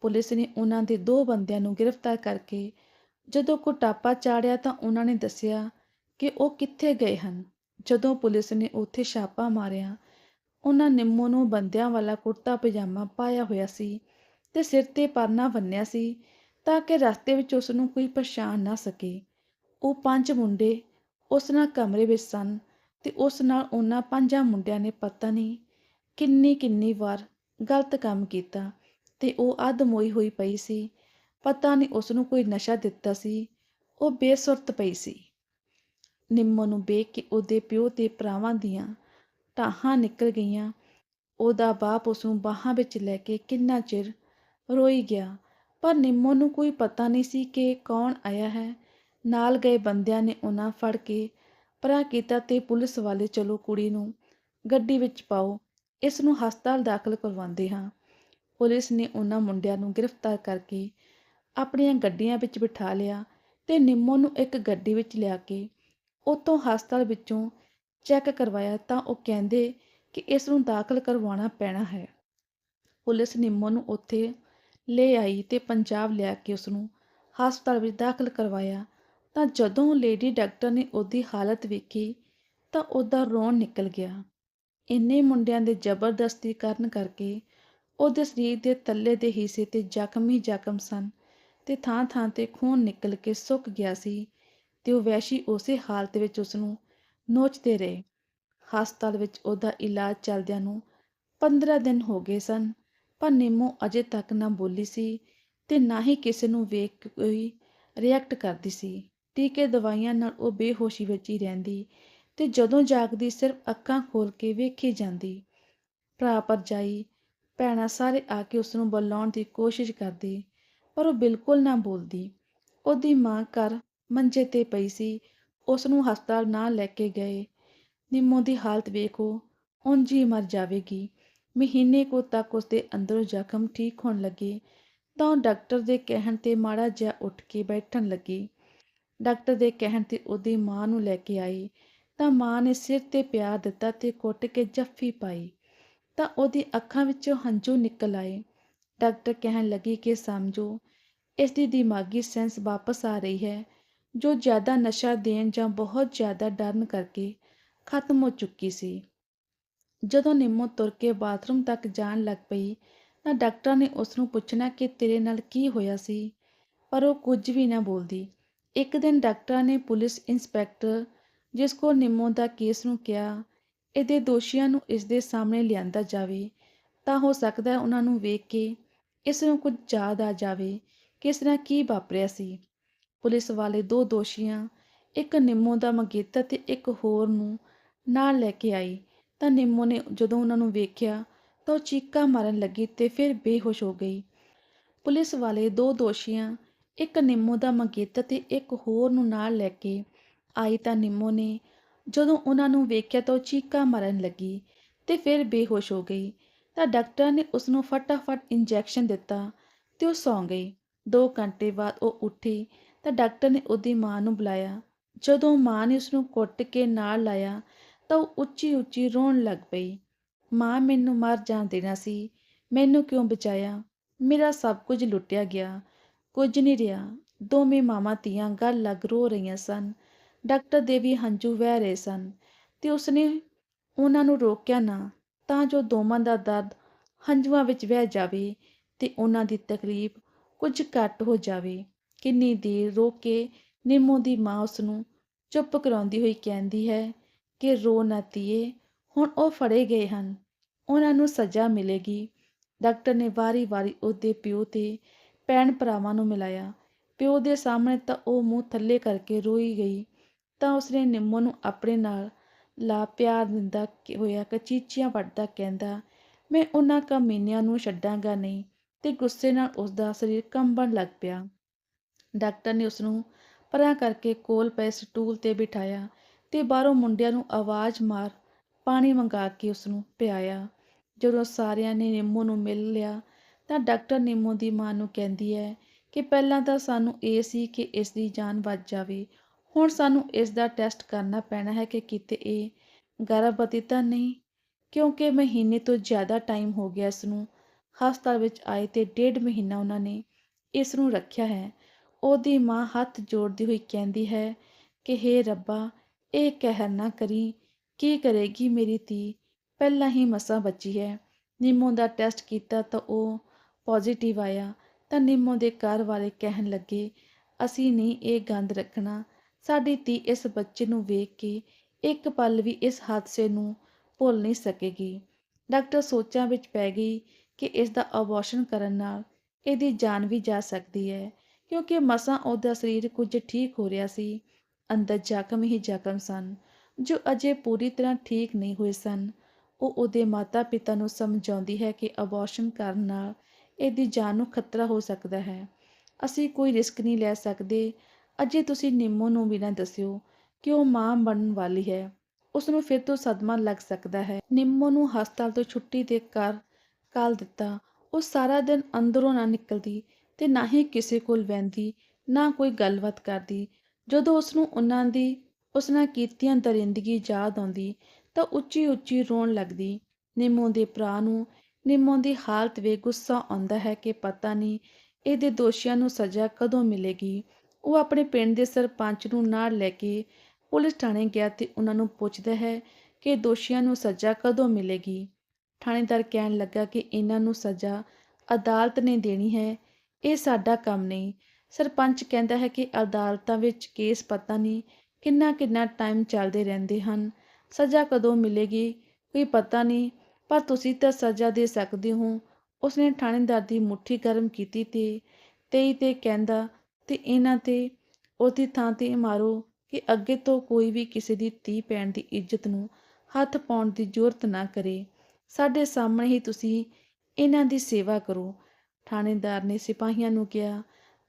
ਪੁਲਿਸ ਨੇ ਉਹਨਾਂ ਦੇ ਦੋ ਬੰਦਿਆਂ ਨੂੰ ਗ੍ਰਿਫਤਾਰ ਕਰਕੇ ਜਦੋਂ ਕੋਟਾਪਾ ਚਾੜਿਆ ਤਾਂ ਉਹਨਾਂ ਨੇ ਦੱਸਿਆ ਕਿ ਉਹ ਕਿੱਥੇ ਗਏ ਹਨ? ਜਦੋਂ ਪੁਲਿਸ ਨੇ ਉੱਥੇ ਛਾਪਾ ਮਾਰਿਆ, ਉਹਨਾਂ ਨਿੰਮੋ ਨੂੰ ਬੰਦਿਆਂ ਵਾਲਾ ਕੁੜਤਾ ਪਜਾਮਾ ਪਾਇਆ ਹੋਇਆ ਸੀ ਤੇ ਸਿਰ ਤੇ ਪਰਨਾ ਬੰਨਿਆ ਸੀ ਤਾਂ ਕਿ ਰਸਤੇ ਵਿੱਚ ਉਸ ਨੂੰ ਕੋਈ ਪਛਾਣ ਨਾ ਸਕੇ। ਉਹ ਪੰਜ ਮੁੰਡੇ ਉਸ ਨਾਲ ਕਮਰੇ ਵਿੱਚ ਸਨ ਤੇ ਉਸ ਨਾਲ ਉਹਨਾਂ ਪੰਜਾਂ ਮੁੰਡਿਆਂ ਨੇ ਪਤਾ ਨਹੀਂ ਕਿੰਨੀ ਕਿੰਨੀ ਵਾਰ ਗਲਤ ਕੰਮ ਕੀਤਾ ਤੇ ਉਹ ਅੱਧ ਮੋਈ ਹੋਈ ਪਈ ਸੀ। ਪਤਾ ਨਹੀਂ ਉਸ ਨੂੰ ਕੋਈ ਨਸ਼ਾ ਦਿੱਤਾ ਸੀ, ਉਹ ਬੇਸੁਰਤ ਪਈ ਸੀ। ਨਿੰਮੋ ਨੂੰ ਵੇਖ ਕੇ ਉਹਦੇ ਪਿਓ ਤੇ ਭਰਾਵਾਂ ਦੀਆਂ ਟਾਹਾਂ ਨਿਕਲ ਗਈਆਂ। ਉਹਦਾ ਬਾਪ ਉਸ ਨੂੰ ਬਾਹਾਂ ਵਿੱਚ ਲੈ ਕੇ ਕਿੰਨਾ ਚਿਰ ਰੋਈ ਗਿਆ, ਪਰ ਨਿੰਮੋ ਨੂੰ ਕੋਈ ਪਤਾ ਨਹੀਂ ਸੀ ਕਿ ਕੌਣ ਆਇਆ ਹੈ। ਨਾਲ ਗਏ ਬੰਦਿਆਂ ਨੇ ਉਹਨਾਂ ਫੜ ਕੇ ਪਰਾਂ ਕੀਤਾ ਤੇ ਪੁਲਿਸ ਵਾਲੇ, ਚਲੋ ਕੁੜੀ ਨੂੰ ਗੱਡੀ ਵਿੱਚ ਪਾਓ, ਇਸ ਨੂੰ ਹਸਪਤਾਲ ਦਾਖਲ ਕਰਵਾਉਂਦੇ ਹਾਂ। ਪੁਲਿਸ ਨੇ ਉਹਨਾਂ ਮੁੰਡਿਆਂ ਨੂੰ ਗ੍ਰਿਫਤਾਰ ਕਰਕੇ ਆਪਣੀਆਂ ਗੱਡੀਆਂ ਵਿੱਚ ਬਿਠਾ ਲਿਆ ਤੇ ਨਿੰਮੋ ਨੂੰ ਇੱਕ ਗੱਡੀ ਵਿੱਚ ਲਿਆ ਕੇ ਉਤੋਂ ਹਸਪਤਾਲ ਵਿੱਚੋਂ ਚੈੱਕ ਕਰਵਾਇਆ ਤਾਂ ਉਹ ਕਹਿੰਦੇ ਕਿ ਇਸ ਨੂੰ ਦਾਖਲ ਕਰਵਾਉਣਾ ਪੈਣਾ ਹੈ। ਪੁਲਿਸ ਨਿੰਮੋ ਨੂੰ ਉੱਥੇ ਲੈ ਆਈ ਤੇ ਪੰਜਾਬ ਲਿਆ ਕੇ ਉਸ ਨੂੰ ਹਸਪਤਾਲ ਵਿੱਚ ਦਾਖਲ ਕਰਵਾਇਆ। ਤਾਂ ਜਦੋਂ ਲੇਡੀ ਡਾਕਟਰ ਨੇ ਉਹਦੀ ਹਾਲਤ ਵੇਖੀ ਤਾਂ ਉਹਦਾ ਰੋਣ ਨਿਕਲ ਗਿਆ। ਇੰਨੇ ਮੁੰਡਿਆਂ ਦੇ ਜ਼ਬਰਦਸਤੀ ਕਰਨ ਕਰਕੇ ਉਹਦੇ ਸਰੀਰ ਦੇ ਥੱਲੇ ਦੇ ਹਿੱਸੇ ਤੇ ਜ਼ਖਮ ਹੀ ਜ਼ਖਮ ਸਨ ਤੇ ਥਾਂ ਥਾਂ ਤੇ ਖੂਨ ਨਿਕਲ ਕੇ ਸੁੱਕ ਗਿਆ ਸੀ। ਤੇ ਉਹ ਵੈਸ਼ੀ ਉਸੇ ਹਾਲਤ ਵਿੱਚ ਉਸ ਨੂੰ ਨੋਚਦੇ ਰਹੇ। ਹਸਪਤਾਲ ਵਿੱਚ ਉਹਦਾ ਇਲਾਜ ਚੱਲਦਿਆਂ ਨੂੰ 15 ਦਿਨ ਹੋ ਗਏ ਸਨ, ਪਰ ਨਿੰਮੋ ਅਜੇ ਤੱਕ ਨਾ ਬੋਲੀ ਸੀ ਤੇ ਨਾ ਹੀ ਕਿਸੇ ਨੂੰ ਵੇਖ ਕੇ ਕੋਈ ਰਿਐਕਟ ਕਰਦੀ ਸੀ। ਟੀਕੇ ਦਵਾਈਆਂ ਨਾਲ ਉਹ ਬੇਹੋਸ਼ੀ ਵਿੱਚ ਹੀ ਰਹਿੰਦੀ ਤੇ ਜਦੋਂ ਜਾਗਦੀ ਸਿਰਫ ਅੱਖਾਂ ਖੋਲ ਕੇ ਵੇਖੀ ਜਾਂਦੀ। ਭਰਾ ਭਰਜਾਈ, ਭੈਣਾਂ ਸਾਰੇ ਆ ਕੇ ਉਸ ਨੂੰ ਬੁਲਾਉਣ ਦੀ ਕੋਸ਼ਿਸ਼ ਕਰਦੇ, ਪਰ ਉਹ ਬਿਲਕੁਲ ਨਾ ਬੋਲਦੀ। ਉਹਦੀ ਮਾਂ ਘਰ ਮੰਜੇ ਤੇ ਪਈ ਸੀ। ਉਸ ਨੂੰ ਹਸਪਤਾਲ ਨਾ ਲੈ ਕੇ ਗਏ। ਨਿੰਮੋ ਦੀ ਹਾਲਤ ਵੇਖੋ ਉਂਝ ਹੀ ਮਰ ਜਾਵੇਗੀ। ਮਹੀਨੇ ਕੋ ਤੱਕ ਉਸਦੇ ਅੰਦਰੋਂ ਜ਼ਖਮ ਠੀਕ ਹੋਣ ਲੱਗੇ। ਤਾਂ ਉਹ ਡਾਕਟਰ ਦੇ ਕਹਿਣ ਤੇ ਮਾੜਾ ਜਿਹਾ ਉੱਠ ਕੇ ਬੈਠਣ ਲੱਗੀ। ਡਾਕਟਰ ਦੇ ਕਹਿਣ ਤੇ ਉਹਦੀ ਮਾਂ ਨੂੰ ਲੈ ਕੇ ਆਈ। ਤਾਂ ਮਾਂ ਨੇ ਸਿਰ ਤੇ ਪਿਆਰ ਦਿੱਤਾ ਤੇ ਕੁੱਟ ਕੇ ਜੱਫੀ ਪਾਈ। ਤਾਂ ਉਹਦੀ ਅੱਖਾਂ ਵਿੱਚੋਂ ਹੰਝੂ ਨਿਕਲ ਆਏ। ਡਾਕਟਰ ਕਹਿਣ ਲੱਗੀ ਕਿ, ਸਮਝੋ, ਇਸ ਦੀ ਦਿਮਾਗੀ ਸੈਂਸ ਵਾਪਸ ਆ ਰਹੀ ਹੈ। ਜੋ ਜ਼ਿਆਦਾ ਨਸ਼ਾ ਦੇਣ ਜਾਂ ਬਹੁਤ ਜ਼ਿਆਦਾ ਡਰਨ ਕਰਕੇ ਖਤਮ ਹੋ ਚੁੱਕੀ ਸੀ। ਜਦੋਂ ਨਿੰਮੋ ਤੁਰ ਕੇ ਬਾਥਰੂਮ ਤੱਕ ਜਾਣ ਲੱਗ ਪਈ ਤਾਂ ਡਾਕਟਰ ਨੇ ਉਸ ਨੂੰ ਪੁੱਛਣਾ ਕਿ ਤੇਰੇ ਨਾਲ ਕੀ ਹੋਇਆ ਸੀ, ਪਰ ਉਹ ਕੁਝ ਵੀ ਨਾ ਬੋਲਦੀ। ਇੱਕ ਦਿਨ ਡਾਕਟਰਾਂ ਨੇ ਪੁਲਿਸ ਇੰਸਪੈਕਟਰ, ਜਿਸ ਕੋਲ ਨਿੰਮੋ ਦਾ ਕੇਸ ਨੂੰ ਕਿਹਾ, ਇਹਦੇ ਦੋਸ਼ੀਆਂ ਨੂੰ ਇਸ ਦੇ ਸਾਹਮਣੇ ਲਿਆਂਦਾ ਜਾਵੇ, ਤਾਂ ਹੋ ਸਕਦਾ ਹੈ ਉਹਨਾਂ ਨੂੰ ਵੇਖ ਕੇ ਇਸ ਨੂੰ ਕੁਝ ਯਾਦ ਆ ਜਾਵੇ ਕਿ ਇਸ ਨਾਲ ਕੀ ਵਾਪਰਿਆ ਸੀ। ਪੁਲਿਸ ਵਾਲੇ ਦੋ ਦੋਸ਼ੀਆਂ, ਇੱਕ ਨਿੰਮੋ ਦਾ ਮੰਗੇਤਰ ਤੇ ਇੱਕ ਹੋਰ ਨੂੰ ਨਾਲ ਲੈ ਕੇ ਆਈ। ਤਾਂ ਨਿੰਮੋ ਨੇ ਜਦੋਂ ਉਹਨਾਂ ਨੂੰ ਵੇਖਿਆ ਤਾਂ ਉਹ ਚੀਕਾਂ ਮਾਰਨ ਲੱਗੀ ਤੇ ਫਿਰ ਬੇਹੋਸ਼ ਹੋ ਗਈ। ਪੁਲਿਸ ਵਾਲੇ ਦੋ ਦੋਸ਼ੀਆਂ, ਇੱਕ ਨਿੰਮੋ ਦਾ ਮੰਗੇਤਰ ਤੇ ਇੱਕ ਹੋਰ ਨੂੰ ਨਾਲ ਲੈ ਕੇ ਆਈ ਤਾਂ ਨਿੰਮੋ ਨੇ ਜਦੋਂ ਉਹਨਾਂ ਨੂੰ ਵੇਖਿਆ ਤਾਂ ਉਹ ਚੀਕਾਂ ਮਾਰਨ ਲੱਗੀ ਤੇ ਫਿਰ ਬੇਹੋਸ਼ ਹੋ ਗਈ। ਤਾਂ ਡਾਕਟਰ ਨੇ ਉਸ ਨੂੰ ਫਟਾਫਟ ਇੰਜੈਕਸ਼ਨ ਦਿੱਤਾ ਤੇ ਉਹ ਸੌਂ ਗਈ। 2 ਘੰਟੇ ਬਾਅਦ ਉਹ ਉੱਠੀ ਤਾਂ ਡਾਕਟਰ ਨੇ ਉਹਦੀ ਮਾਂ ਨੂੰ ਬੁਲਾਇਆ। ਜਦੋਂ ਮਾਂ ਨੇ ਉਸ ਨੂੰ ਕੁੱਟ ਕੇ ਨਾਲ ਲਾਇਆ, ਤਾਂ ਉਹ ਉੱਚੀ ਉੱਚੀ ਰੋਣ ਲੱਗ ਪਈ। ਮਾਂ, ਮੈਨੂੰ ਮਰ ਜਾਣ ਦੇਣਾ ਸੀ। ਮੈਨੂੰ ਕਿਉਂ ਬਚਾਇਆ? ਮੇਰਾ ਸਭ ਕੁਝ ਲੁੱਟਿਆ ਗਿਆ। ਕੁਝ ਨਹੀਂ ਰਿਹਾ। ਦੋਵੇਂ ਮਾਵਾਂ ਤੀਆਂ ਗੱਲ ਲੱਗ ਰੋ ਰਹੀਆਂ ਸਨ। ਡਾਕਟਰ ਦੇ ਵੀ ਹੰਝੂ ਵਹਿ ਰਹੇ ਸਨ ਤੇ ਉਸਨੇ ਉਹਨਾਂ ਨੂੰ ਰੋਕਿਆ ਨਾ, ਤਾਂ ਜੋ ਦੋਵਾਂ ਦਾ ਦਰਦ ਹੰਝੂਆਂ ਵਿੱਚ ਵਹਿ ਜਾਵੇ ਤੇ ਉਹਨਾਂ ਦੀ ਤਕਲੀਫ ਕੁਝ ਘੱਟ ਹੋ ਜਾਵੇ। ਕਿੰਨੀ ਦੇਰ ਰੋ ਕੇ ਨਿੰਮੋ ਦੀ ਮਾਂ ਉਸ ਨੂੰ ਚੁੱਪ ਕਰਾਉਂਦੀ ਹੋਈ ਕਹਿੰਦੀ ਹੈ ਕਿ ਰੋ ਨਾ ਤੀਏ ਹੁਣ ਉਹ ਫੜੇ ਗਏ ਹਨ। ਉਹਨਾਂ ਨੂੰ ਸਜ਼ਾ ਮਿਲੇਗੀ। ਡਾਕਟਰ ਨੇ ਵਾਰੀ-ਵਾਰੀ ਉਹਦੇ ਪਿਓ ਤੇ ਭੈਣ ਭਰਾਵਾਂ ਨੂੰ ਮਿਲਾਇਆ। ਪਿਓ ਦੇ ਸਾਹਮਣੇ ਤਾਂ ਉਹ ਮੂੰਹ ਥੱਲੇ ਕਰਕੇ ਰੋਈ ਗਈ। ਤਾਂ ਉਸਨੇ ਨਿੰਮੋ ਨੂੰ ਆਪਣੇ ਨਾਲ ਲਾ ਪਿਆਰ ਦਿੰਦਾ ਹੋਇਆ ਕਚੀਚੀਆਂ ਵੱਢਦਾ ਕਹਿੰਦਾ, ਮੈਂ ਉਹਨਾਂ ਕਮੀਨਿਆਂ ਨੂੰ ਛੱਡਾਂਗਾ ਨਹੀਂ, ਤੇ ਗੁੱਸੇ ਨਾਲ ਉਸਦਾ ਸਰੀਰ ਕੰਬਣ ਲੱਗ ਪਿਆ। ਡਾਕਟਰ ਨੇ ਉਸਨੂੰ ਪਰਾਂ ਕਰਕੇ ਕੋਲ ਪਏ ਸਟੂਲ ਤੇ ਬਿਠਾਇਆ ਤੇ ਬਾਹਰੋਂ ਮੁੰਡਿਆਂ ਨੂੰ ਆਵਾਜ਼ ਮਾਰ ਪਾਣੀ ਮੰਗਾ ਕੇ ਉਸਨੂੰ ਪਿਆਇਆ। ਜਦੋਂ ਸਾਰਿਆਂ ਨੇ ਨਿੰਮੋ ਨੂੰ ਮਿਲ ਲਿਆ ਤਾਂ ਡਾਕਟਰ ਨਿੰਮੋ ਦੀ ਮਾਂ ਨੂੰ ਕਹਿੰਦੀ ਹੈ ਕਿ ਪਹਿਲਾਂ ਤਾਂ ਸਾਨੂੰ ਇਹ ਸੀ ਕਿ ਇਸ ਦੀ ਜਾਨ ਬਚ ਜਾਵੇ। ਹੁਣ ਸਾਨੂੰ ਇਸ ਦਾ ਟੈਸਟ ਕਰਨਾ ਪੈਣਾ ਹੈ ਕਿ ਕਿਤੇ ਇਹ ਗਰਭਵਤੀ ਤਾਂ ਨਹੀਂ, ਕਿਉਂਕਿ ਮਹੀਨੇ ਤੋਂ ਜ਼ਿਆਦਾ ਟਾਈਮ ਹੋ ਗਿਆ ਇਸ ਨੂੰ। ਹਸਪਤਾਲ ਵਿੱਚ ਆਏ ਤੇ ਡੇਢ ਮਹੀਨਾ ਉਹਨਾਂ ਨੇ ਇਸ ਨੂੰ ਰੱਖਿਆ ਹੈ। ਉਹਦੀ ਮਾਂ ਹੱਥ ਜੋੜਦੀ ਹੋਈ ਕਹਿੰਦੀ ਹੈ ਕਿ, ਹੇ ਰੱਬਾ, ਇਹ ਕਹਿਰ ਨਾ ਕਰੀ। ਕੀ ਕਰੇਗੀ ਮੇਰੀ ਧੀ? ਪਹਿਲਾਂ ਹੀ ਮਸਾਂ ਬਚੀ ਹੈ। ਨਿੰਮੋ ਦਾ ਟੈਸਟ ਕੀਤਾ ਤਾਂ ਉਹ ਪੋਜ਼ਿਟਿਵ ਆਇਆ। ਤਾਂ ਨਿੰਮੋ ਦੇ ਘਰ ਵਾਲੇ ਕਹਿਣ ਲੱਗੇ, ਅਸੀਂ ਨਹੀਂ ਇਹ ਗੰਦ ਰੱਖਣਾ। ਸਾਡੀ ਧੀ ਇਸ ਬੱਚੇ ਨੂੰ ਵੇਖ ਕੇ ਇੱਕ ਪਲ ਵੀ ਇਸ ਹਾਦਸੇ ਨੂੰ ਭੁੱਲ ਨਹੀਂ ਸਕੇਗੀ। ਡਾਕਟਰ ਸੋਚਾਂ ਵਿੱਚ ਪੈ ਗਈ ਕਿ ਇਸ ਦਾ ਅਬੋਰਸ਼ਨ ਕਰਨ ਨਾਲ ਇਹਦੀ ਜਾਨ ਵੀ ਜਾ ਸਕਦੀ ਹੈ। ਕਿਉਂਕਿ ਮਸਾਂ ਉਹਦਾ ਸਰੀਰ ਕੁਝ ਠੀਕ ਹੋ ਰਿਹਾ ਸੀ। ਅੰਦਰ ਜ਼ਖਮ ਹੀ ਜ਼ਖਮ ਸਨ, ਜੋ ਅਜੇ ਪੂਰੀ ਤਰ੍ਹਾਂ ਠੀਕ ਨਹੀਂ ਹੋਏ ਸਨ। ਉਹ ਉਹਦੇ ਮਾਤਾ-ਪਿਤਾ ਨੂੰ ਸਮਝਾਉਂਦੀ ਹੈ ਕਿ ਅਬੋਰਸ਼ਨ ਕਰਨ ਨਾਲ ਇਹਦੀ ਜਾਨ ਨੂੰ ਖਤਰਾ ਹੋ ਸਕਦਾ ਹੈ। ਅਸੀਂ ਕੋਈ ਰਿਸਕ ਨਹੀਂ ਲੈ ਸਕਦੇ। ਅਜੇ ਤੁਸੀਂ ਨਿੰਮੋ ਨੂੰ ਵੀ ਨਾ ਦੱਸਿਓ ਕਿ ਉਹ ਮਾਂ ਬਣਨ ਵਾਲੀ ਹੈ। ਉਸ ਨੂੰ ਫਿਰ ਤੋਂ ਸਦਮਾ ਲੱਗ ਸਕਦਾ ਹੈ। ਨਿੰਮੋ ਨੂੰ ਹਸਪਤਾਲ ਤੋਂ ਛੁੱਟੀ ਦੇ ਕਰ ਕਾਲ ਦਿੱਤਾ। ਉਹ ਸਾਰਾ ਦਿਨ ਅੰਦਰੋਂ ਨਾ ਨਿਕਲਦੀ। ਤੇ ਨਾ ਹੀ ਕਿਸੇ ਕੋਲ ਵਹਿੰਦੀ, ਨਾ ਕੋਈ ਗੱਲਬਾਤ ਕਰਦੀ। ਜਦੋਂ ਉਸ ਨੂੰ ਉਹਨਾਂ ਦੀ ਉਸ ਨਾਲ ਕੀਤੀਆਂ ਦਰਿੰਦਗੀ ਯਾਦ ਆਉਂਦੀ, ਤਾਂ ਉੱਚੀ ਉੱਚੀ ਰੋਣ ਲੱਗਦੀ। ਨਿੰਮੋ ਦੇ ਭਰਾ ਨੂੰ, ਨਿੰਮੋ ਦੀ ਹਾਲਤ ਵੇ ਗੁੱਸਾ ਆਉਂਦਾ ਹੈ ਕਿ ਪਤਾ ਨਹੀਂ ਇਹਦੇ ਦੋਸ਼ੀਆਂ ਨੂੰ ਸਜ਼ਾ ਕਦੋਂ ਮਿਲੇਗੀ। ਉਹ ਆਪਣੇ ਪਿੰਡ ਦੇ ਸਰਪੰਚ ਨੂੰ ਨਾਲ ਲੈ ਕੇ ਪੁਲਿਸ ਥਾਣੇ ਗਿਆ ਤੇ ਉਹਨਾਂ ਨੂੰ ਪੁੱਛਦਾ ਹੈ ਕਿ ਦੋਸ਼ੀਆਂ ਨੂੰ ਸਜ਼ਾ ਕਦੋਂ ਮਿਲੇਗੀ। ਥਾਣੇਦਾਰ ਕਹਿਣ ਲੱਗਾ ਕਿ ਇਹਨਾਂ ਨੂੰ ਸਜ਼ਾ ਅਦਾਲਤ ਨੇ ਦੇਣੀ ਹੈ। ਇਹ ਸਾਡਾ ਕੰਮ ਨਹੀਂ। ਸਰਪੰਚ ਕਹਿੰਦਾ ਹੈ ਕਿ ਅਦਾਲਤਾਂ ਵਿੱਚ ਕੇਸ ਪਤਾ ਨਹੀਂ ਕਿੰਨਾ ਕਿੰਨਾ ਟਾਈਮ ਚੱਲਦੇ ਰਹਿੰਦੇ ਹਨ। ਸਜ਼ਾ ਕਦੋਂ ਮਿਲੇਗੀ, ਕੋਈ ਪਤਾ ਨਹੀਂ, ਪਰ ਤੁਸੀਂ ਤਾਂ ਸਜ਼ਾ ਦੇ ਸਕਦੇ ਹੋ। ਉਸਨੇ ਥਾਣੇਦਾਰ ਦੀ ਮੁੱਠੀ ਗਰਮ ਕੀਤੀ ਤੇ ਤੇਈ ਤੇ ਕਹਿੰਦਾ, ਤੇ ਇਹਨਾਂ ਤੇ ਉਹਦੀ ਥਾਂ ਤੇ ਮਾਰੋ ਕਿ ਅੱਗੇ ਤੋਂ ਕੋਈ ਵੀ ਕਿਸੇ ਦੀ ਧੀ ਪੈਣ ਦੀ ਇੱਜ਼ਤ ਨੂੰ ਹੱਥ ਪਾਉਣ ਦੀ ਜ਼ਰੂਰਤ ਨਾ ਕਰੇ। ਸਾਡੇ ਸਾਹਮਣੇ ਹੀ ਤੁਸੀਂ ਇਹਨਾਂ ਦੀ ਸੇਵਾ ਕਰੋ। ਥਾਣੇਦਾਰ ਨੇ ਸਿਪਾਹੀਆਂ ਨੂੰ ਕਿਹਾ,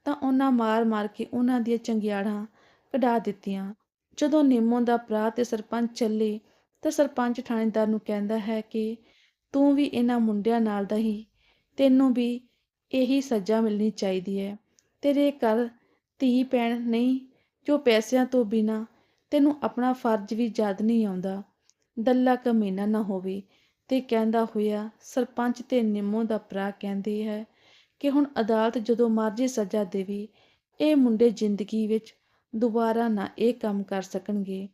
ਤਾਂ ਉਹਨਾਂ ਮਾਰ-ਮਾਰ ਕੇ ਉਹਨਾਂ ਦੀਆਂ ਚੰਗਿਆੜਾਂ ਕਢਾ ਦਿੱਤੀਆਂ। ਜਦੋਂ ਨਿੰਮੋ ਦਾ ਭਰਾ ਤੇ ਸਰਪੰਚ ਚੱਲੇ, ਤਾਂ ਸਰਪੰਚ ਥਾਣੇਦਾਰ ਨੂੰ ਕਹਿੰਦਾ ਹੈ ਕਿ ਤੂੰ ਵੀ ਇਹਨਾਂ ਮੁੰਡਿਆਂ ਨਾਲ ਦਾ ਹੀ, ਤੈਨੂੰ ਵੀ ਇਹੀ ਸਜ਼ਾ ਮਿਲਣੀ ਚਾਹੀਦੀ ਹੈ। ਤੇਰੇ ਘਰ ਧੀ ਪੈਣ ਨਹੀਂ, ਜੋ ਪੈਸਿਆਂ ਤੋਂ ਬਿਨਾ ਤੈਨੂੰ ਆਪਣਾ ਫਰਜ਼ ਵੀ ਯਾਦ ਨਹੀਂ ਆਉਂਦਾ। ਦੱਲਾ ਕਮੀਨਾ ਨਾ ਹੋਵੇ, ਤੇ ਕਹਿੰਦਾ ਹੋਇਆ, ਸਰਪੰਚ ਤੇ ਨਿੰਮੋ ਦਾ ਭਰਾ ਕਹਿੰਦੇ ਹੈ ਕਿ ਹੁਣ ਅਦਾਲਤ ਜਦੋਂ ਮਰਜ਼ੀ ਸਜ਼ਾ ਦੇਵੇ, ਇਹ ਮੁੰਡੇ ਜ਼ਿੰਦਗੀ ਵਿੱਚ ਦੁਬਾਰਾ ਨਾ ਇਹ ਕੰਮ ਕਰ ਸਕਣਗੇ।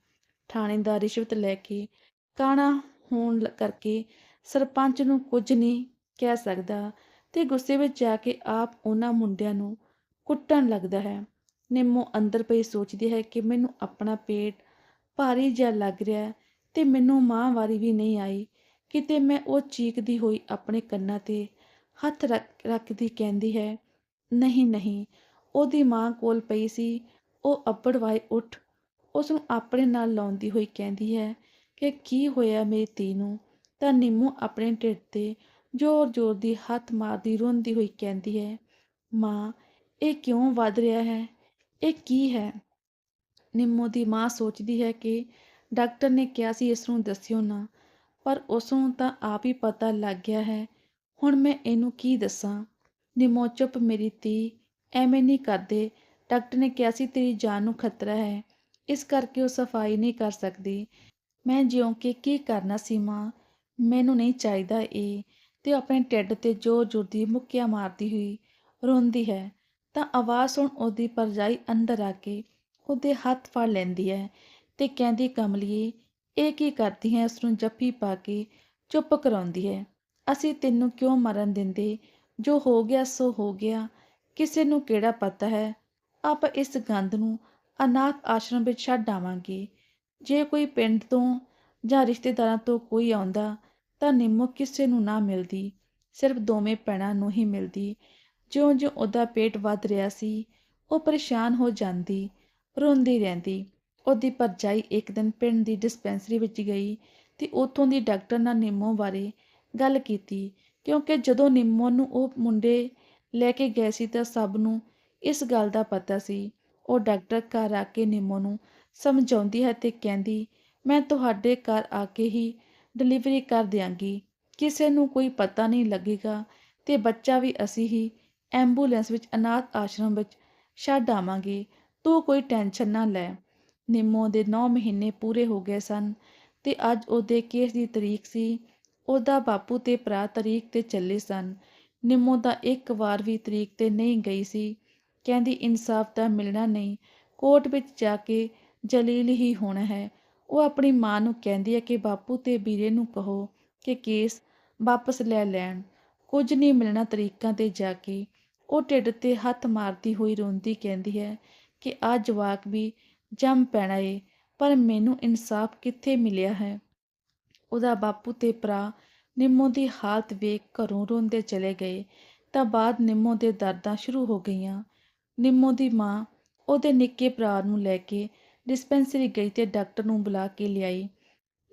ਥਾਣੇਦਾਰ ਰਿਸ਼ਵਤ ਲੈ ਕੇ ਕਾਣਾ ਹੋਣ ਕਰਕੇ ਸਰਪੰਚ ਨੂੰ ਕੁਝ ਨਹੀਂ ਕਹਿ ਸਕਦਾ ਤੇ ਗੁੱਸੇ ਵਿੱਚ ਜਾ ਕੇ ਆਪ ਉਹਨਾਂ ਮੁੰਡਿਆਂ ਨੂੰ ਕੁੱਟਣ ਲੱਗਦਾ ਹੈ। ਨਿੰਮੋ ਅੰਦਰ ਪਈ ਸੋਚਦੀ ਹੈ ਕਿ ਮੈਨੂੰ ਆਪਣਾ ਪੇਟ ਭਾਰੀ ਜਿਹਾ ਲੱਗ ਰਿਹਾ ਹੈ ਤੇ ਮੈਨੂੰ ਮਾਂ ਵਾਰੀ ਵੀ ਨਹੀਂ ਆਈ। ਕਿਤੇ ਮੈਂ ਉਹ ਚੀਕਦੀ ਹੋਈ ਆਪਣੇ ਕੰਨਾਂ ਤੇ ਹੱਥ ਰੱਖ, ਰੱਖਦੀ ਕਹਿੰਦੀ ਹੈ, ਨਹੀਂ ਨਹੀਂ। ਉਹਦੀ ਮਾਂ ਕੋਲ ਪਈ ਸੀ। ਉਹ ਅੱਬੜਵਾਏ ਉੱਠ ਉਸ ਨੂੰ ਆਪਣੇ ਨਾਲ ਲਾਉਂਦੀ ਹੋਈ ਕਹਿੰਦੀ ਹੈ ਕਿ ਕੀ ਹੋਇਆ ਮੇਰੀ ਧੀ ਨੂੰ? ਤਾਂ ਨਿੰਮੂ ਆਪਣੇ ਢਿੱਡ ਤੇ ਜ਼ੋਰ-ਜ਼ੋਰ ਦੀ ਹੱਥ ਮਾਰਦੀ ਰੋਂਦੀ ਹੋਈ ਕਹਿੰਦੀ ਹੈ, ਮਾਂ, ਇਹ ਕਿਉਂ ਵੱਧ ਰਿਹਾ ਹੈ? ਇਹ ਕੀ ਹੈ? ਨਿੰਮੂ ਦੀ ਮਾਂ ਸੋਚਦੀ ਹੈ ਕਿ ਡਾਕਟਰ ਨੇ ਕਿਹਾ ਸੀ ਇਸ ਨੂੰ ਦੱਸਿਓ ਨਾ, ਪਰ ਉਸ ਨੂੰ ਤਾਂ ਆਪ ਹੀ ਪਤਾ ਲੱਗ ਗਿਆ ਹੈ ਹੁਣ ਮੈਂ ਇਹਨੂੰ ਕੀ ਦੱਸਾਂ? ਨਿੰਮੋ ਚੁੱਪ ਮੇਰੀ ਧੀ, ਐਵੇਂ ਨਹੀਂ ਕਰਦੇ। ਡਾਕਟਰ ਨੇ ਕਿਹਾ ਸੀ ਤੇਰੀ ਜਾਨ ਨੂੰ ਖਤਰਾ ਹੈ। ਇਸ ਕਰਕੇ ਉਹ ਸਫ਼ਾਈ ਨਹੀਂ ਕਰ ਸਕਦੀ। ਮੈਂ ਜਿਉਂ ਕਿ ਕੀ ਕਰਨਾ ਸੀ ਮਾਂ? ਮੈਨੂੰ ਨਹੀਂ ਚਾਹੀਦਾ ਇਹ। ਤੇ ਉਹ ਆਪਣੇ ਢਿੱਡ ਤੇ ਜ਼ੋਰ ਜ਼ੋਰ ਦੀ ਮੁੱਕੀਆਂ ਮਾਰਦੀ ਹੋਈ ਰੋਂਦੀ ਹੈ। ਤਾਂ ਆਵਾਜ਼ ਸੁਣ ਉਹਦੀ ਪਰਜਾਈ ਅੰਦਰ ਆ ਕੇ ਉਹਦੇ ਹੱਥ ਫੜ ਲੈਂਦੀ ਹੈ ਤੇ ਕਹਿੰਦੀ, ਕਮਲੀਏ, ਇਹ ਕੀ ਕਰਦੀ ਹੈ? ਉਸ ਨੂੰ ਜੱਫੀ ਪਾ ਕੇ ਚੁੱਪ ਕਰਾਉਂਦੀ ਹੈ। ਅਸੀਂ ਤੈਨੂੰ ਕਿਉਂ ਮਰਨ ਦਿੰਦੇ? ਜੋ ਹੋ ਗਿਆ, ਸੋ ਹੋ ਗਿਆ। ਕਿਸੇ ਨੂੰ ਕਿਹੜਾ ਪਤਾ ਹੈ? ਆਪਾਂ ਇਸ ਗੰਧ ਨੂੰ ਅਨਾਥ ਆਸ਼ਰਮ ਵਿੱਚ ਛੱਡ ਆਵਾਂਗੇ। ਜੇ ਕੋਈ ਪਿੰਡ ਤੋਂ ਜਾਂ ਰਿਸ਼ਤੇਦਾਰਾਂ ਤੋਂ ਕੋਈ ਆਉਂਦਾ, ਤਾਂ ਨਿੰਮੋ ਕਿਸੇ ਨੂੰ ਨਾ ਮਿਲਦੀ। ਸਿਰਫ ਦੋਵੇਂ ਭੈਣਾਂ ਨੂੰ ਹੀ ਮਿਲਦੀ। ਜਿਉਂ-ਜਿਉਂ ਉਹਦਾ ਪੇਟ ਵੱਧ ਰਿਹਾ ਸੀ, ਉਹ ਪਰੇਸ਼ਾਨ ਹੋ ਜਾਂਦੀ, ਰੋਂਦੀ ਰਹਿੰਦੀ। ਉਹਦੀ ਭਰਜਾਈ ਇੱਕ ਦਿਨ ਪਿੰਡ ਦੀ ਡਿਸਪੈਂਸਰੀ ਵਿੱਚ ਗਈ ਤੇ ਉੱਥੋਂ ਦੀ ਡਾਕਟਰ ਨਾਲ ਨਿੰਮੋ ਬਾਰੇ ਗੱਲ ਕੀਤੀ। ਕਿਉਂਕਿ ਜਦੋਂ ਨਿੰਮੋ ਨੂੰ ਉਹ ਮੁੰਡੇ ਲੈ ਕੇ ਗਏ ਸੀ ਤਾਂ ਸਭ ਨੂੰ ਇਸ ਗੱਲ ਦਾ ਪਤਾ ਸੀ। ਉਹ ਡਾਕਟਰ ਘਰ ਆ ਕੇ ਨਿੰਮੋ ਨੂੰ ਸਮਝਾਉਂਦੀ ਹੈ ਤੇ ਕਹਿੰਦੀ, ਮੈਂ ਤੁਹਾਡੇ ਘਰ ਆ ਕੇ ਹੀ ਡਿਲੀਵਰੀ ਕਰ ਦਿਆਂਗੀ। ਕਿਸੇ ਨੂੰ ਕੋਈ ਪਤਾ ਨਹੀਂ ਲੱਗੇਗਾ ਤੇ ਬੱਚਾ ਵੀ ਅਸੀਂ ਹੀ ਐਂਬੂਲੈਂਸ ਵਿੱਚ ਅਨਾਥ ਆਸ਼ਰਮ ਵਿੱਚ ਛੱਡ ਆਵਾਂਗੇ। ਤੂੰ ਕੋਈ ਟੈਨਸ਼ਨ ਨਾ ਲੈ। ਨਿੰਮੋ ਦੇ 9 ਮਹੀਨੇ ਪੂਰੇ ਹੋ ਗਏ ਸਨ ਤੇ ਅੱਜ ਉਹਦੇ ਕੇਸ ਦੀ ਤਰੀਕ ਸੀ ਉਹਦਾ ਬਾਪੂ ਤੇ ਭਰਾ ਤਰੀਕ ਤੇ ਚੱਲੇ ਸਨ। ਨਿੰਮੋ ਦਾ ਇੱਕ ਵਾਰ ਵੀ ਤਰੀਕ ਤੇ ਨਹੀਂ ਗਈ ਸੀ। ਕਹਿੰਦੀ, ਇਨਸਾਫ ਤਾਂ ਮਿਲਣਾ ਨਹੀਂ। ਕੋਰਟ ਵਿੱਚ ਜਾ ਕੇ ਜਲੀਲ ਹੀ ਹੋਣਾ ਹੈ। ਉਹ ਆਪਣੀ ਮਾਂ ਨੂੰ ਕਹਿੰਦੀ ਹੈ ਕਿ ਬਾਪੂ ਤੇ ਵੀਰੇ ਨੂੰ ਕਹੋ ਕਿ ਕੇਸ ਵਾਪਸ ਲੈ ਲੈਣ। ਕੁਝ ਨਹੀਂ ਮਿਲਣਾ ਤਰੀਕਾਂ ਤੇ ਜਾ ਕੇ। ਉਹ ਢਿੱਡ ਤੇ ਹੱਥ ਮਾਰਦੀ ਹੋਈ ਰੋਂਦੀ ਕਹਿੰਦੀ ਹੈ ਕਿ ਆ ਜਵਾਕ ਵੀ ਜੰਮ ਪੈਣਾ ਏ, ਪਰ ਮੈਨੂੰ ਇਨਸਾਫ ਕਿੱਥੇ ਮਿਲਿਆ ਹੈ? ਉਹਦਾ ਬਾਪੂ ਤੇ ਭਰਾ ਨਿੰਮੋ ਦੀ ਹਾਲਤ ਵੇਖ ਘਰੋਂ ਰੋਂਦੇ ਚਲੇ ਗਏ। ਤਾਂ ਬਾਅਦ ਨਿੰਮੋ ਦੇ ਦਰਦਾਂ ਸ਼ੁਰੂ ਹੋ ਗਈਆਂ। ਨਿੰਮੋ ਦੀ ਮਾਂ ਉਹਦੇ ਨਿੱਕੇ ਭਰਾ ਨੂੰ ਲੈ ਕੇ ਡਿਸਪੈਂਸਰੀ ਗਈ ਤੇ ਡਾਕਟਰ ਨੂੰ ਬੁਲਾ ਕੇ ਲਿਆਈ।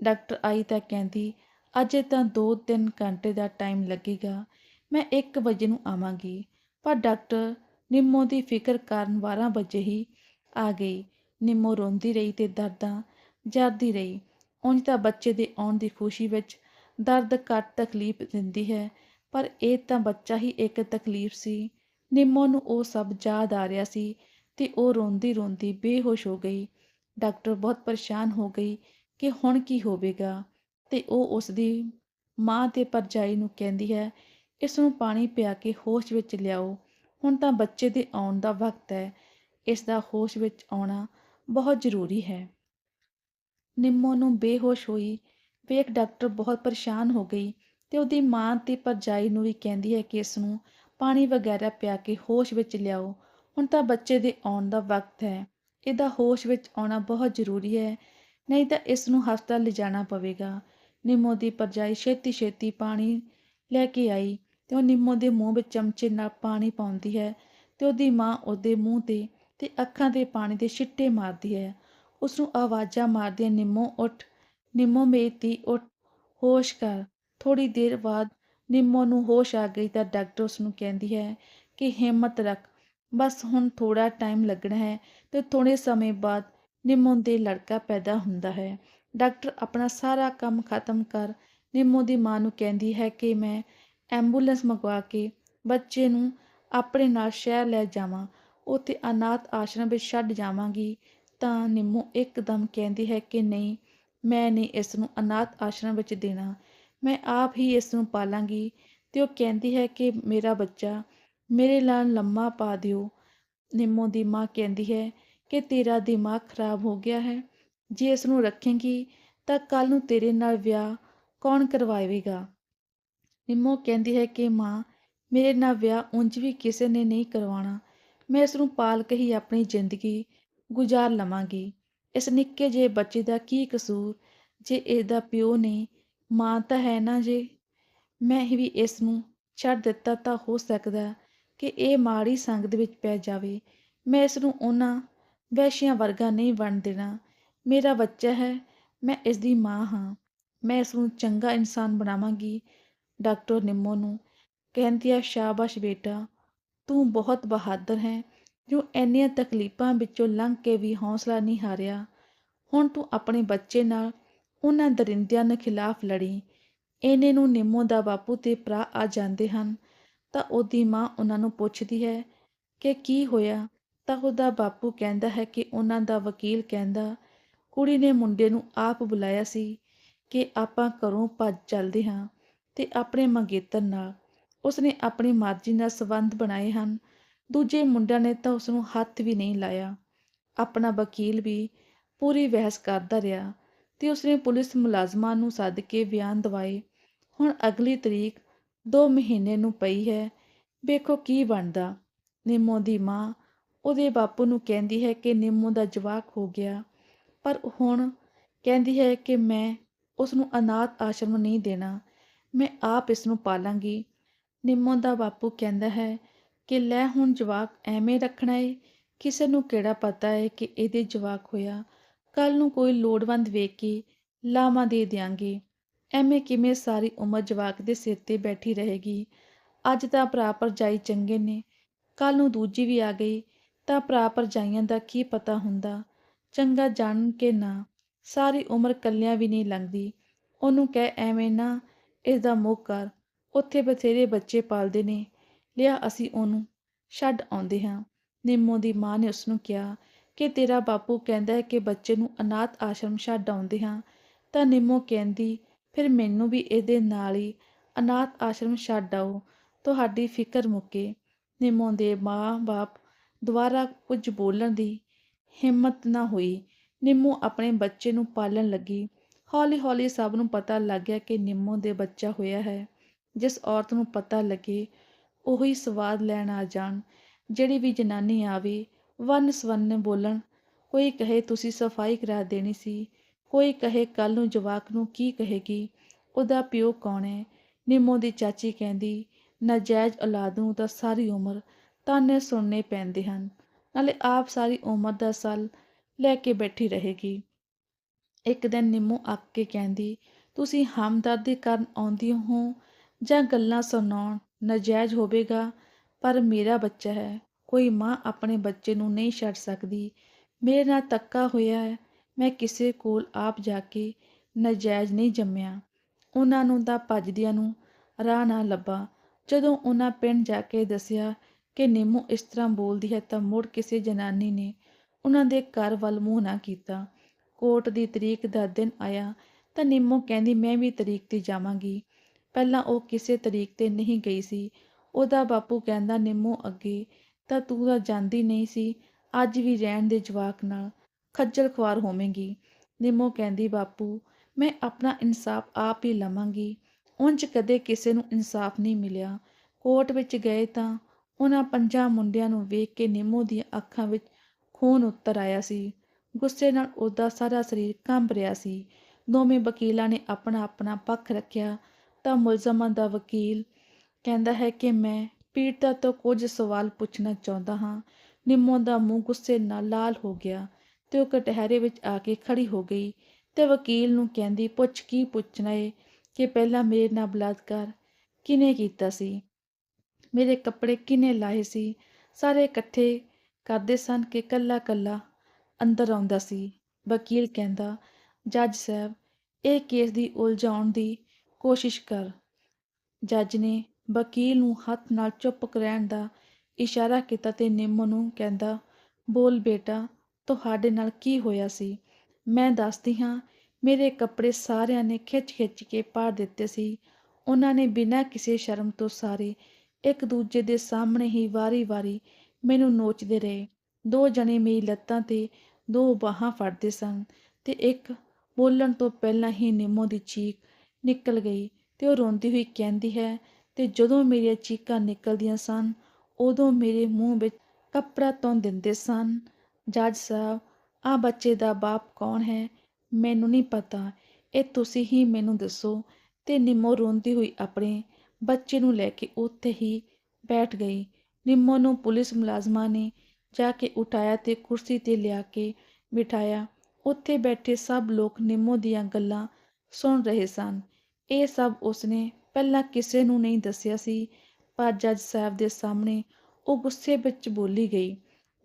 ਡਾਕਟਰ ਆਈ ਤਾਂ ਕਹਿੰਦੀ, ਅਜੇ ਤਾਂ 2-3 ਘੰਟੇ ਦਾ ਟਾਈਮ ਲੱਗੇਗਾ। ਮੈਂ 1 ਵਜੇ ਨੂੰ ਆਵਾਂਗੀ। ਪਰ ਡਾਕਟਰ ਨਿੰਮੋ ਦੀ ਫਿਕਰ ਕਾਰਨ 12 ਵਜੇ ਹੀ ਆ ਗਈ। ਨਿੰਮੋ ਰੋਂਦੀ ਰਹੀ ਤੇ ਦਰਦਾਂ ਜਰਦੀ ਰਹੀ। ਉਂਝ ਤਾਂ ਬੱਚੇ ਦੇ ਆਉਣ ਦੀ ਖੁਸ਼ੀ ਵਿੱਚ ਦਰਦ ਘੱਟ ਤਕਲੀਫ ਦਿੰਦੀ ਹੈ, ਪਰ ਇਹ ਤਾਂ ਬੱਚਾ ਹੀ ਇੱਕ ਤਕਲੀਫ ਸੀ। ਨਿੰਮੋ ਨੂੰ ਉਹ ਸਭ ਯਾਦ ਆ ਰਿਹਾ ਸੀ ਤੇ ਉਹ ਰੋਂਦੀ ਰੋਂਦੀ ਬੇਹੋਸ਼ ਹੋ ਗਈ। ਡਾਕਟਰ ਬਹੁਤ ਪਰੇਸ਼ਾਨ ਹੋ ਗਈ ਕਿ ਹੁਣ ਕੀ ਹੋਵੇਗਾ ਤੇ ਉਹ ਉਸ ਦੀ ਮਾਂ ਤੇ ਭਰਜਾਈ ਨੂੰ ਕਹਿੰਦੀ ਹੈ ਇਸ ਨੂੰ ਪਾਣੀ ਪਿਆ ਕੇ ਹੋਸ਼ ਵਿੱਚ ਲਿਆਓ। ਹੁਣ ਤਾਂ ਬੱਚੇ ਦੇ ਆਉਣ ਦਾ ਵਕਤ ਹੈ। ਇਸ ਦਾ ਹੋਸ਼ ਵਿੱਚ ਆਉਣਾ ਬਹੁਤ ਜ਼ਰੂਰੀ ਹੈ। ਨਿੰਮੋ ਨੂੰ ਬੇਹੋਸ਼ ਹੋਈ। ਵੇਖ ਡਾਕਟਰ ਬਹੁਤ ਪਰੇਸ਼ਾਨ ਹੋ ਗਈ ਤੇ ਉਹਦੀ ਮਾਂ ਤੇ ਪਰਜਾਈ ਨੂੰ ਵੀ ਕਹਿੰਦੀ ਹੈ ਕਿ ਇਸ ਨੂੰ ਪਾਣੀ ਵਗੈਰਾ ਪਿਆ ਕੇ ਹੋਸ਼ ਵਿੱਚ ਲਿਆਓ। ਹੁਣ ਤਾਂ ਬੱਚੇ ਦੇ ਆਉਣ ਦਾ ਵਕਤ ਹੈ। ਇਹਦਾ ਹੋਸ਼ ਵਿੱਚ ਆਉਣਾ ਬਹੁਤ ਜ਼ਰੂਰੀ ਹੈ, ਨਹੀਂ ਤਾਂ ਇਸ ਨੂੰ ਹਸਪਤਾਲ ਲਿਜਾਣਾ ਪਵੇਗਾ। ਨਿੰਮੋ ਦੀ ਭਰਜਾਈ ਛੇਤੀ ਛੇਤੀ ਪਾਣੀ ਲੈ ਕੇ ਆਈ ਤੇ ਉਹ ਨਿੰਮੋ ਦੇ ਮੂੰਹ ਵਿੱਚ ਚਮਚੇ ਨਾਲ ਪਾਣੀ ਪਾਉਂਦੀ ਹੈ ਤੇ ਉਹਦੀ ਮਾਂ ਉਹਦੇ ਮੂੰਹ ਤੇ ਤੇ ਅੱਖਾਂ ਤੇ ਪਾਣੀ ਦੇ ਛਿੱਟੇ ਮਾਰਦੀ ਹੈ। ਉਸ ਨੂੰ ਆਵਾਜ਼ਾਂ ਮਾਰਦਿਆਂ ਨਿੰਮੋ ਉੱਠ, ਨਿੰਮੋ ਮੇਤੀ ਉੱਠ, ਹੋਸ਼ ਕਰ। ਥੋੜੀ ਦੇਰ ਬਾਅਦ ਨਿੰਮੋ ਨੂੰ ਹੋਸ਼ ਆ ਗਈ ਤਾਂ ਡਾਕਟਰ ਉਸ ਨੂੰ ਕਹਿੰਦੀ ਹੈ ਕਿ ਹਿੰਮਤ ਰੱਖ, ਬਸ ਹੁਣ ਥੋੜਾ ਟਾਈਮ ਲੱਗਣਾ ਹੈ ਤੇ ਥੋੜੇ ਸਮੇਂ ਬਾਅਦ ਨਿੰਮੋ ਦੇ ਲੜਕਾ ਪੈਦਾ ਹੁੰਦਾ ਹੈ। ਡਾਕਟਰ ਆਪਣਾ ਸਾਰਾ ਕੰਮ ਖਤਮ ਕਰ ਨਿੰਮੋ ਦੀ ਮਾਂ ਨੂੰ ਕਹਿੰਦੀ ਹੈ ਕਿ ਮੈਂ ਐਂਬੂਲੈਂਸ ਮੰਗਵਾ ਕੇ ਬੱਚੇ ਨੂੰ ਆਪਣੇ ਨਾਲ ਸ਼ਹਿਰ ਲੈ ਜਾਵਾਂ, ਉੱਥੇ ਅਨਾਥ ਆਸ਼ਰਮ ਵਿੱਚ ਛੱਡ ਜਾਵਾਂਗੀ। ਤਾਂ ਨਿੰਮੋ ਇੱਕਦਮ ਕਹਿੰਦੀ ਹੈ ਕਿ ਨਹੀਂ, ਮੈਂ ਨਹੀਂ ਇਸ ਨੂੰ ਅਨਾਥ ਆਸ਼ਰਮ ਵਿੱਚ ਦੇਣਾ। ਮੈਂ ਆਪ ਹੀ ਇਸ ਨੂੰ ਪਾਲਾਂਗੀ ਤੇ ਉਹ ਕਹਿੰਦੀ ਹੈ ਕਿ ਮੇਰਾ ਬੱਚਾ, ਮੇਰੇ ਨਾਲ ਲੰਮਾ ਪਾ ਦਿਓ। ਨਿੰਮੋ ਦੀ ਮਾਂ ਕਹਿੰਦੀ ਹੈ ਕਿ ਤੇਰਾ ਦਿਮਾਗ ਖਰਾਬ ਹੋ ਗਿਆ ਹੈ। ਜੇ ਇਸ ਨੂੰ ਰੱਖੇਂਗੀ ਤਾਂ ਕੱਲ ਨੂੰ ਤੇਰੇ ਨਾਲ ਵਿਆਹ ਕੌਣ ਕਰਵਾਏਗਾ ਨਿੰਮੋ ਕਹਿੰਦੀ ਹੈ ਕਿ ਮਾਂ, ਮੇਰੇ ਨਾਲ ਵਿਆਹ ਉਂਝ ਵੀ ਕਿਸੇ ਨੇ ਨਹੀਂ ਕਰਵਾਉਣਾ। ਮੈਂ ਇਸ ਨੂੰ ਪਾਲ ਕੇ ਹੀ ਆਪਣੀ ਜ਼ਿੰਦਗੀ ਗੁਜ਼ਾਰ ਲਵਾਂਗੀ। ਇਸ ਨਿੱਕੇ ਜਿਹੇ ਬੱਚੇ ਦਾ ਕੀ ਕਸੂਰ? ਜੇ ਇਹਦਾ ਪਿਓ ਨੇ ਮਾਂ ਤਾਂ ਹੈ ਨਾ ਜੇ? ਮੈਂ ਵੀ ਇਸ ਨੂੰ ਛੱਡ ਦਿੱਤਾ ਤਾਂ ਹੋ ਸਕਦਾ ਕਿ ਇਹ ਮਾੜੀ ਸੰਗਤ ਵਿੱਚ ਪੈ ਜਾਵੇ। ਮੈਂ ਇਸ ਨੂੰ ਉਹਨਾਂ ਵੈਸ਼ੀਆਂ ਵਰਗਾ ਨਹੀਂ ਬਣ ਦੇਣਾ। ਮੇਰਾ ਬੱਚਾ ਹੈ, ਮੈਂ ਇਸ ਦੀ ਮਾਂ ਹਾਂ। ਮੈਂ ਇਸ ਨੂੰ ਚੰਗਾ ਇਨਸਾਨ ਬਣਾਵਾਂਗੀ। ਡਾਕਟਰ ਨਿੰਮੋ ਨੂੰ ਕਹਿੰਦੀ ਆ ਸ਼ਾਬਾਸ਼ ਬੇਟਾ, ਤੂੰ ਬਹੁਤ ਬਹਾਦਰ ਹੈ। ਜੋ ਇੰਨੀਆਂ ਤਕਲੀਫਾਂ ਵਿੱਚੋਂ ਲੰਘ ਕੇ ਵੀ ਹੌਸਲਾ ਨਹੀਂ ਹਾਰਿਆ, ਹੁਣ ਤੂੰ ਆਪਣੇ ਬੱਚੇ ਨਾਲ ਉਹਨਾਂ ਦਰਿੰਦਿਆਂ ਦੇ ਖਿਲਾਫ ਲੜੀ। ਇਹਨੇ ਨੂੰ ਨਿੰਮੋ ਦਾ ਬਾਪੂ ਤੇ ਭਰਾ ਆ ਜਾਂਦੇ ਹਨ, ਤਾਂ ਉਹਦੀ ਮਾਂ ਉਹਨਾਂ ਨੂੰ ਪੁੱਛਦੀ ਹੈ ਕਿ ਕੀ ਹੋਇਆ? ਤਾਂ ਉਹਦਾ ਬਾਪੂ ਕਹਿੰਦਾ ਹੈ ਕਿ ਉਹਨਾਂ ਦਾ ਵਕੀਲ ਕਹਿੰਦਾ, ਕੁੜੀ ਨੇ ਮੁੰਡੇ ਨੂੰ ਆਪ ਬੁਲਾਇਆ ਸੀ ਕਿ ਆਪਾਂ ਘਰੋਂ ਭੱਜ ਚੱਲਦੇ ਹਾਂ ਤੇ ਆਪਣੇ ਮੰਗੇਤਰ ਨਾਲ। ਉਸਨੇ ਆਪਣੀ ਮਰਜ਼ੀ ਨਾਲ ਸਬੰਧ ਬਣਾਏ ਹਨ। ਦੂਜੇ ਮੁੰਡਿਆਂ ਨੇ ਤਾਂ ਉਸ ਨੂੰ ਹੱਥ ਵੀ ਨਹੀਂ ਲਾਇਆ। ਆਪਣਾ ਵਕੀਲ ਵੀ ਪੂਰੀ ਬਹਿਸ ਕਰਦਾ ਰਿਹਾ ਤੇ ਉਸਨੇ ਪੁਲਿਸ ਮੁਲਾਜ਼ਮਾਂ ਨੂੰ ਸੱਦ ਕੇ ਬਿਆਨ ਦਵਾਏ। ਹੁਣ ਅਗਲੀ ਤਰੀਕ 2 ਮਹੀਨੇ ਨੂੰ ਪਈ ਹੈ। ਵੇਖੋ ਕੀ ਬਣਦਾ। ਨਿੰਮੋ ਦੀ ਮਾਂ ਉਹਦੇ ਬਾਪੂ ਨੂੰ ਕਹਿੰਦੀ ਹੈ ਕਿ ਨਿੰਮੋ ਦਾ ਜਵਾਕ ਹੋ ਗਿਆ। ਪਰ ਹੁਣ ਕਹਿੰਦੀ ਹੈ ਕਿ ਮੈਂ ਉਸ ਨੂੰ ਅਨਾਥ ਆਸ਼ਰਮ ਨਹੀਂ ਦੇਣਾ। ਮੈਂ ਆਪ ਇਸ ਨੂੰ ਪਾਲਾਂਗੀ। ਨਿੰਮੋ ਦਾ ਬਾਪੂ ਕਹਿੰਦਾ ਹੈ ਕਿ ਲੈ ਹੁਣ ਜਵਾਕ ਐਵੇਂ ਰੱਖਣਾ ਏ? ਕਿਸੇ ਨੂੰ ਕਿਹੜਾ ਪਤਾ ਹੈ ਕਿ ਇਹਦੇ ਜਵਾਕ ਹੋਇਆ? ਕੱਲ ਨੂੰ ਕੋਈ ਲੋੜਵੰਦ ਵੇਖ ਕੇ ਲਾਵਾਂ ਦੇ ਦਿਆਂਗੇ। ਐਵੇਂ ਕਿਵੇਂ ਸਾਰੀ ਉਮਰ ਜਵਾਕ ਦੇ ਸਿਰ ਤੇ ਬੈਠੀ ਰਹੇਗੀ? ਅੱਜ ਤਾਂ ਭਰਾ ਭਰਜਾਈ ਚੰਗੇ ਨੇ। ਕੱਲ ਨੂੰ ਦੂਜੀ ਵੀ ਆ ਗਈ, ਤਾਂ ਭਰਾ ਭਰਜਾਈਆਂ ਦਾ ਕੀ ਪਤਾ ਹੁੰਦਾ? ਚੰਗਾ ਜਾਣ ਕੇ ਨਾ। ਸਾਰੀ ਉਮਰ ਕੱਲਿਆਂ ਵੀ ਨਹੀਂ ਲੰਘਦੀ। ਉਹਨੂੰ ਕਹਿ ਐਵੇਂ ਨਾ, ਇਸ ਦਾ ਮੋਹ ਕਰ। ਉੱਥੇ ਬਥੇਰੇ ਬੱਚੇ ਪਾਲਦੇ ਨੇ। ਲਿਆ ਅਸੀਂ ਉਹਨੂੰ। ਛੱਡ ਆਉਂਦੇ ਹਾਂ। ਨਿੰਮੋ ਦੀ ਮਾਂ ਨੇ ਉਸਨੂੰ ਕਿਹਾ ਕਿ ਤੇਰਾ ਬਾਪੂ ਕਹਿੰਦਾ ਹੈ ਕਿ ਬੱਚੇ ਨੂੰ ਅਨਾਥ ਆਸ਼ਰਮ ਛੱਡ ਆਉਂਦੇ ਹਾਂ। ਤਾਂ ਨਿੰਮੋ ਕਹਿੰਦੀ, ਫਿਰ ਮੈਨੂੰ ਵੀ ਇਹਦੇ ਨਾਲ ਹੀ ਅਨਾਥ ਆਸ਼ਰਮ ਛੱਡ ਆਓ। ਤੁਹਾਡੀ ਫਿਕਰ ਮੁੱਕੇ। ਨਿੰਮੋ ਦੇ ਮਾਂ-ਬਾਪ ਦੁਬਾਰਾ ਕੁਝ ਬੋਲਣ ਦੀ ਹਿੰਮਤ ਨਾ ਹੋਈ। ਨਿੰਮੋ ਆਪਣੇ ਬੱਚੇ ਨੂੰ ਪਾਲਣ ਲੱਗੀ। ਹੌਲੀ-ਹੌਲੀ ਸਭ ਨੂੰ ਪਤਾ ਲੱਗ ਗਿਆ ਕਿ ਨਿੰਮੋ ਦੇ ਬੱਚਾ ਹੋਇਆ ਹੈ। ਜਿਸ ਔਰਤ ਨੂੰ ਪਤਾ ਲੱਗੇ ਉਹੀ ਸਵਾਦ ਲੈਣ ਆ ਜਾਣ, ਜਿਹੜੀ ਵੀ ਜਨਾਨੀ ਆਵੇ, ਵੰਨ ਸਵੰਨ ਬੋਲਣ, ਕੋਈ ਕਹੇ ਤੁਸੀਂ ਸਫ਼ਾਈ ਕਰਾ ਦੇਣੀ ਸੀ, ਕੋਈ ਕਹੇ ਕੱਲ ਨੂੰ ਜਵਾਕ ਨੂੰ ਕੀ ਕਹੇਗੀ, ਉਹਦਾ ਪਿਓ ਕੌਣ ਹੈ, ਨਿੰਮੋ ਦੀ ਚਾਚੀ ਕਹਿੰਦੀ, ਨਾਜਾਇਜ਼ ਔਲਾਦ ਨੂੰ ਤਾਂ ਸਾਰੀ ਉਮਰ ਤਾਨੇ ਸੁਣਨੇ ਪੈਂਦੇ ਹਨ, ਨਾਲੇ ਆਪ ਸਾਰੀ ਉਮਰ ਦਾ ਸਾਲ ਲੈ ਕੇ ਬੈਠੀ ਰਹੇਗੀ। ਇੱਕ ਦਿਨ ਨਿੰਮੋ ਅੱਕ ਕੇ ਕਹਿੰਦੀ, ਤੁਸੀਂ ਹਮਦਰਦੀ ਕਰਨ ਆਉਂਦੀ ਹੋ ਜਾਂ ਗੱਲਾਂ ਸੁਣਾਉਣ? ਨਾਜਾਇਜ਼ ਹੋਵੇਗਾ, ਪਰ ਮੇਰਾ ਬੱਚਾ ਹੈ। ਕੋਈ ਮਾਂ ਆਪਣੇ ਬੱਚੇ ਨੂੰ ਨਹੀਂ ਛੱਡ ਸਕਦੀ। ਮੇਰੇ ਨਾਲ ਤੱਕਾ ਹੋਇਆ ਹੈ। ਮੈਂ ਕਿਸੇ ਕੋਲ ਆਪ ਜਾ ਕੇ ਨਾਜਾਇਜ਼ ਨਹੀਂ ਜੰਮਿਆ। ਉਹਨਾਂ ਨੂੰ ਤਾਂ ਭੱਜਦਿਆਂ ਨੂੰ ਰਾਹ ਨਾ ਲੱਭਾ। ਜਦੋਂ ਉਹਨਾਂ ਪਿੰਡ ਜਾ ਕੇ ਦੱਸਿਆ ਕਿ ਨਿੰਮੂ ਇਸ ਤਰ੍ਹਾਂ ਬੋਲਦੀ ਹੈ ਤਾਂ ਮੁੜ ਕਿਸੇ ਜਨਾਨੀ ਨੇ ਉਹਨਾਂ ਦੇ ਘਰ ਵੱਲ ਮੂੰਹ ਨਾ ਕੀਤਾ। ਕੋਰਟ ਦੀ ਤਰੀਕ ਦਾ ਦਿਨ ਆਇਆ ਤਾਂ ਨਿੰਮੋ ਕਹਿੰਦੀ, ਮੈਂ ਵੀ ਤਰੀਕ ਤੇ ਜਾਵਾਂਗੀ। ਪਹਿਲਾਂ ਉਹ ਕਿਸੇ ਤਰੀਕ ਤੇ ਨਹੀਂ ਗਈ ਸੀ। ਉਹਦਾ ਬਾਪੂ ਕਹਿੰਦਾ, ਨਿੰਮੋ, ਅੱਗੇ ਤਾਂ ਤੂੰ ਤਾਂ ਜਾਂਦੀ ਨਹੀਂ ਸੀ। ਅੱਜ ਵੀ ਰਹਿਣ ਦੇ ਜਵਾਕ ਨਾਲ ਖੱਜਲ ਖੁਆਰ ਹੋਵੇਂਗੀ। ਨਿੰਮੋ ਕਹਿੰਦੀ, ਬਾਪੂ, ਮੈਂ ਆਪਣਾ ਇਨਸਾਫ ਆਪ ਹੀ ਲਵਾਂਗੀ। ਉਂਝ ਕਦੇ ਕਿਸੇ ਨੂੰ ਇਨਸਾਫ ਨਹੀਂ ਮਿਲਿਆ। ਕੋਰਟ ਵਿੱਚ ਗਏ ਤਾਂ ਉਹਨਾਂ ਪੰਜਾਂ ਮੁੰਡਿਆਂ ਨੂੰ ਵੇਖ ਕੇ ਨਿੰਮੋ ਦੀਆਂ ਅੱਖਾਂ ਵਿੱਚ ਖੂਨ ਉਤਰ ਆਇਆ ਸੀ। ਗੁੱਸੇ ਨਾਲ ਉਹਦਾ ਸਾਰਾ ਸਰੀਰ ਕੰਬ ਰਿਹਾ ਸੀ। ਦੋਵੇਂ ਵਕੀਲਾਂ ਨੇ ਆਪਣਾ ਆਪਣਾ ਪੱਖ ਰੱਖਿਆ। ਤਾਂ ਮੁਲਜ਼ਮਾਂ ਦਾ ਵਕੀਲ ਕਹਿੰਦਾ ਹੈ ਕਿ ਮੈਂ ਪੀੜਤਾ ਤੋਂ ਕੁਝ ਸਵਾਲ ਪੁੱਛਣਾ ਚਾਹੁੰਦਾ ਹਾਂ। ਨਿੰਮੋ ਦਾ ਮੂੰਹ ਗੁੱਸੇ ਨਾਲ ਲਾਲ ਹੋ ਗਿਆ ਤੇ ਉਹ ਕਟਹਿਰੇ ਵਿੱਚ ਆ ਕੇ ਖੜੀ ਹੋ ਗਈ ਤੇ ਵਕੀਲ ਨੂੰ ਕਹਿੰਦੀ, ਪੁੱਛ ਕੀ ਪੁੱਛਣਾ ਏ ਕਿ ਪਹਿਲਾਂ ਮੇਰੇ ਨਾਲ ਬਲਾਤਕਾਰ ਕਿਨੇ ਕੀਤਾ ਸੀ? ਮੇਰੇ ਕੱਪੜੇ ਕਿਨੇ ਲਾਏ ਸੀ? ਸਾਰੇ ਇਕੱਠੇ ਕਰਦੇ ਸਨ ਕਿ ਕੱਲਾ ਕੱਲਾ ਅੰਦਰ ਆਉਂਦਾ ਸੀ। ਵਕੀਲ ਕਹਿੰਦਾ, ਜੱਜ ਸਾਹਿਬ, ਇਹ ਕੇਸ ਦੀ ਉਲਝਾਉਣ ਦੀ ਕੋਸ਼ਿਸ਼ ਕਰ। ਜੱਜ ਨੇ ਵਕੀਲ ਨੂੰ ਹੱਥ ਨਾਲ ਚੁੱਪ ਰਹਿਣ ਦਾ ਇਸ਼ਾਰਾ ਕੀਤਾ ਤੇ ਨਿੰਮੋ ਨੂੰ ਕਹਿੰਦਾ, ਬੋਲ ਬੇਟਾ, ਤੁਹਾਡੇ ਨਾਲ ਕੀ ਹੋਇਆ ਸੀ? ਮੈਂ ਦੱਸਦੀ ਹਾਂ, ਮੇਰੇ ਕੱਪੜੇ ਸਾਰਿਆਂ ਨੇ ਖਿੱਚ-ਖਿੱਚ ਕੇ ਪਾੜ ਦਿੱਤੇ ਸੀ। ਉਹਨਾਂ ਨੇ ਬਿਨਾਂ ਕਿਸੇ ਸ਼ਰਮ ਤੋਂ ਸਾਰੇ ਇੱਕ ਦੂਜੇ ਦੇ ਸਾਹਮਣੇ ਹੀ ਵਾਰੀ-ਵਾਰੀ ਮੈਨੂੰ ਨੋਚਦੇ ਰਹੇ। ਦੋ ਜਣੇ ਮੇਰੀ ਲੱਤਾਂ ਤੇ ਦੋ ਬਾਹਾਂ ਫੜਦੇ ਸਨ ਤੇ ਇੱਕ ਬੋਲਣ ਤੋਂ ਪਹਿਲਾਂ ਹੀ ਨਿੰਮੋ ਦੀ ਚੀਕ ਨਿਕਲ ਗਈ ਤੇ ਉਹ ਰੋਂਦੀ ਹੋਈ ਕਹਿੰਦੀ ਹੈ, ਤੇ ਜਦੋਂ ਮੇਰੀਆਂ ਚੀਕਾਂ ਨਿਕਲਦੀਆਂ ਸਨ, ਉਦੋਂ ਮੇਰੇ ਮੂੰਹ ਵਿੱਚ ਕੱਪੜਾ ਤੋਂ ਦਿੰਦੇ ਸਨ। ਜੱਜ ਸਾਹਿਬ, ਆ ਬੱਚੇ ਦਾ ਬਾਪ ਕੌਣ ਹੈ? ਮੈਨੂੰ ਨਹੀਂ ਪਤਾ। ਇਹ ਤੁਸੀਂ ਹੀ ਮੈਨੂੰ ਦੱਸੋ। ਤੇ ਨਿੰਮੋ ਰੋਂਦੀ ਹੋਈ ਆਪਣੇ ਬੱਚੇ ਨੂੰ ਲੈ ਕੇ ਉੱਥੇ ਹੀ ਬੈਠ ਗਈ। ਨਿੰਮੋ ਨੂੰ ਪੁਲਿਸ ਮੁਲਾਜ਼ਮਾਂ ਨੇ ਜਾ ਕੇ ਉਠਾਇਆ ਤੇ ਕੁਰਸੀ ਤੇ ਲਿਆ ਕੇ ਬਿਠਾਇਆ। ਉੱਥੇ ਬੈਠੇ ਸਭ ਲੋਕ ਨਿੰਮੋ ਦੀਆਂ ਗੱਲਾਂ ਸੁਣ ਰਹੇ ਸਨ। ਇਹ ਸਭ ਉਸਨੇ ਪਹਿਲਾਂ ਕਿਸੇ ਨੂੰ ਨਹੀਂ ਦੱਸਿਆ ਸੀ, ਪਰ ਜੱਜ ਸਾਹਿਬ ਦੇ ਸਾਹਮਣੇ ਉਹ ਗੁੱਸੇ ਵਿੱਚ ਬੋਲੀ ਗਈ।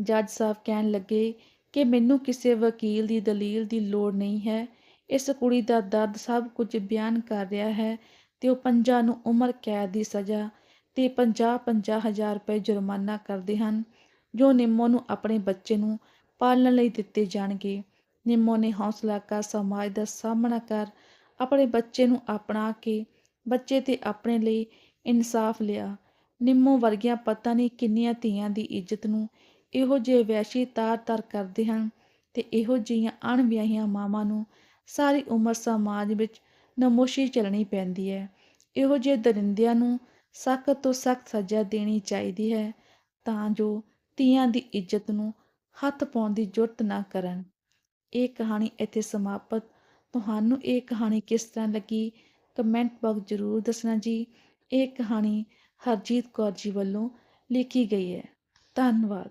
ਜੱਜ ਸਾਹਿਬ ਕਹਿਣ ਲੱਗੇ ਕਿ ਮੈਨੂੰ ਕਿਸੇ ਵਕੀਲ ਦੀ ਦਲੀਲ ਦੀ ਲੋੜ ਨਹੀਂ ਹੈ। ਇਸ ਕੁੜੀ ਦਾ ਦਰਦ ਸਭ ਕੁਝ ਬਿਆਨ ਕਰ ਰਿਹਾ ਹੈ ਤੇ ਉਹ ਪੰਜਾਂ ਨੂੰ ਉਮਰ ਕੈਦ ਦੀ ਸਜ਼ਾ ਤੇ 50-50 ਹਜ਼ਾਰ ਰੁਪਏ ਜੁਰਮਾਨਾ ਕਰਦੇ ਹਨ, ਜੋ ਨਿੰਮੋ ਨੂੰ ਆਪਣੇ ਬੱਚੇ ਨੂੰ ਪਾਲਣ ਲਈ ਦਿੱਤੇ ਜਾਣਗੇ। ਨਿੰਮੋ ਨੇ ਹੌਸਲਾ ਕਰ ਸਮਾਜ ਦਾ ਸਾਹਮਣਾ ਕਰ ਆਪਣੇ ਬੱਚੇ ਨੂੰ ਆਪਣਾ ਕੇ ਬੱਚੇ ਤੇ ਆਪਣੇ ਲਈ ਇਨਸਾਫ ਲਿਆ। ਨਿੰਮੋ ਵਰਗੀਆਂ ਪਤਾ ਨਹੀਂ ਕਿੰਨੀਆਂ ਧੀਆਂ ਦੀ ਇੱਜ਼ਤ ਨੂੰ ਇਹੋ ਜਿਹੇ ਵੈਸ਼ੀ ਤਾਰ-ਤਾਰ ਕਰਦੇ ਹਨ ਤੇ ਇਹੋ ਜਿਹੀਆਂ ਅਣਵਿਆਹੀਆਂ ਮਾਵਾਂ ਨੂੰ ਸਾਰੀ ਉਮਰ ਸਮਾਜ ਵਿੱਚ ਨਮੋਸ਼ੀ ਚੱਲਣੀ ਪੈਂਦੀ ਹੈ। ਇਹੋ ਜਿਹੇ ਦਰਿੰਦਿਆਂ ਨੂੰ ਸਖਤ ਤੋਂ ਸਖਤ ਸਜ਼ਾ ਦੇਣੀ ਚਾਹੀਦੀ ਹੈ ਤਾਂ ਜੋ ਧੀਆਂ ਦੀ ਇੱਜ਼ਤ ਨੂੰ ਹੱਥ ਪਾਉਣ ਦੀ ਜੁਰਤ ਨਾ ਕਰਨ। ਇਹ ਕਹਾਣੀ ਇੱਥੇ ਸਮਾਪਤ ਤੁਹਾਨੂੰ ਇਹ ਕਹਾਣੀ ਕਿਸ ਤਰ੍ਹਾਂ ਲੱਗੀ? ਕਮੈਂਟ ਬਾਕਸ ਜ਼ਰੂਰ ਦੱਸਣਾ ਜੀ। ਇਹ ਕਹਾਣੀ ਹਰਜੀਤ ਕੌਰ ਜੀ ਵੱਲੋਂ ਲਿਖੀ ਗਈ ਹੈ। ਧੰਨਵਾਦ।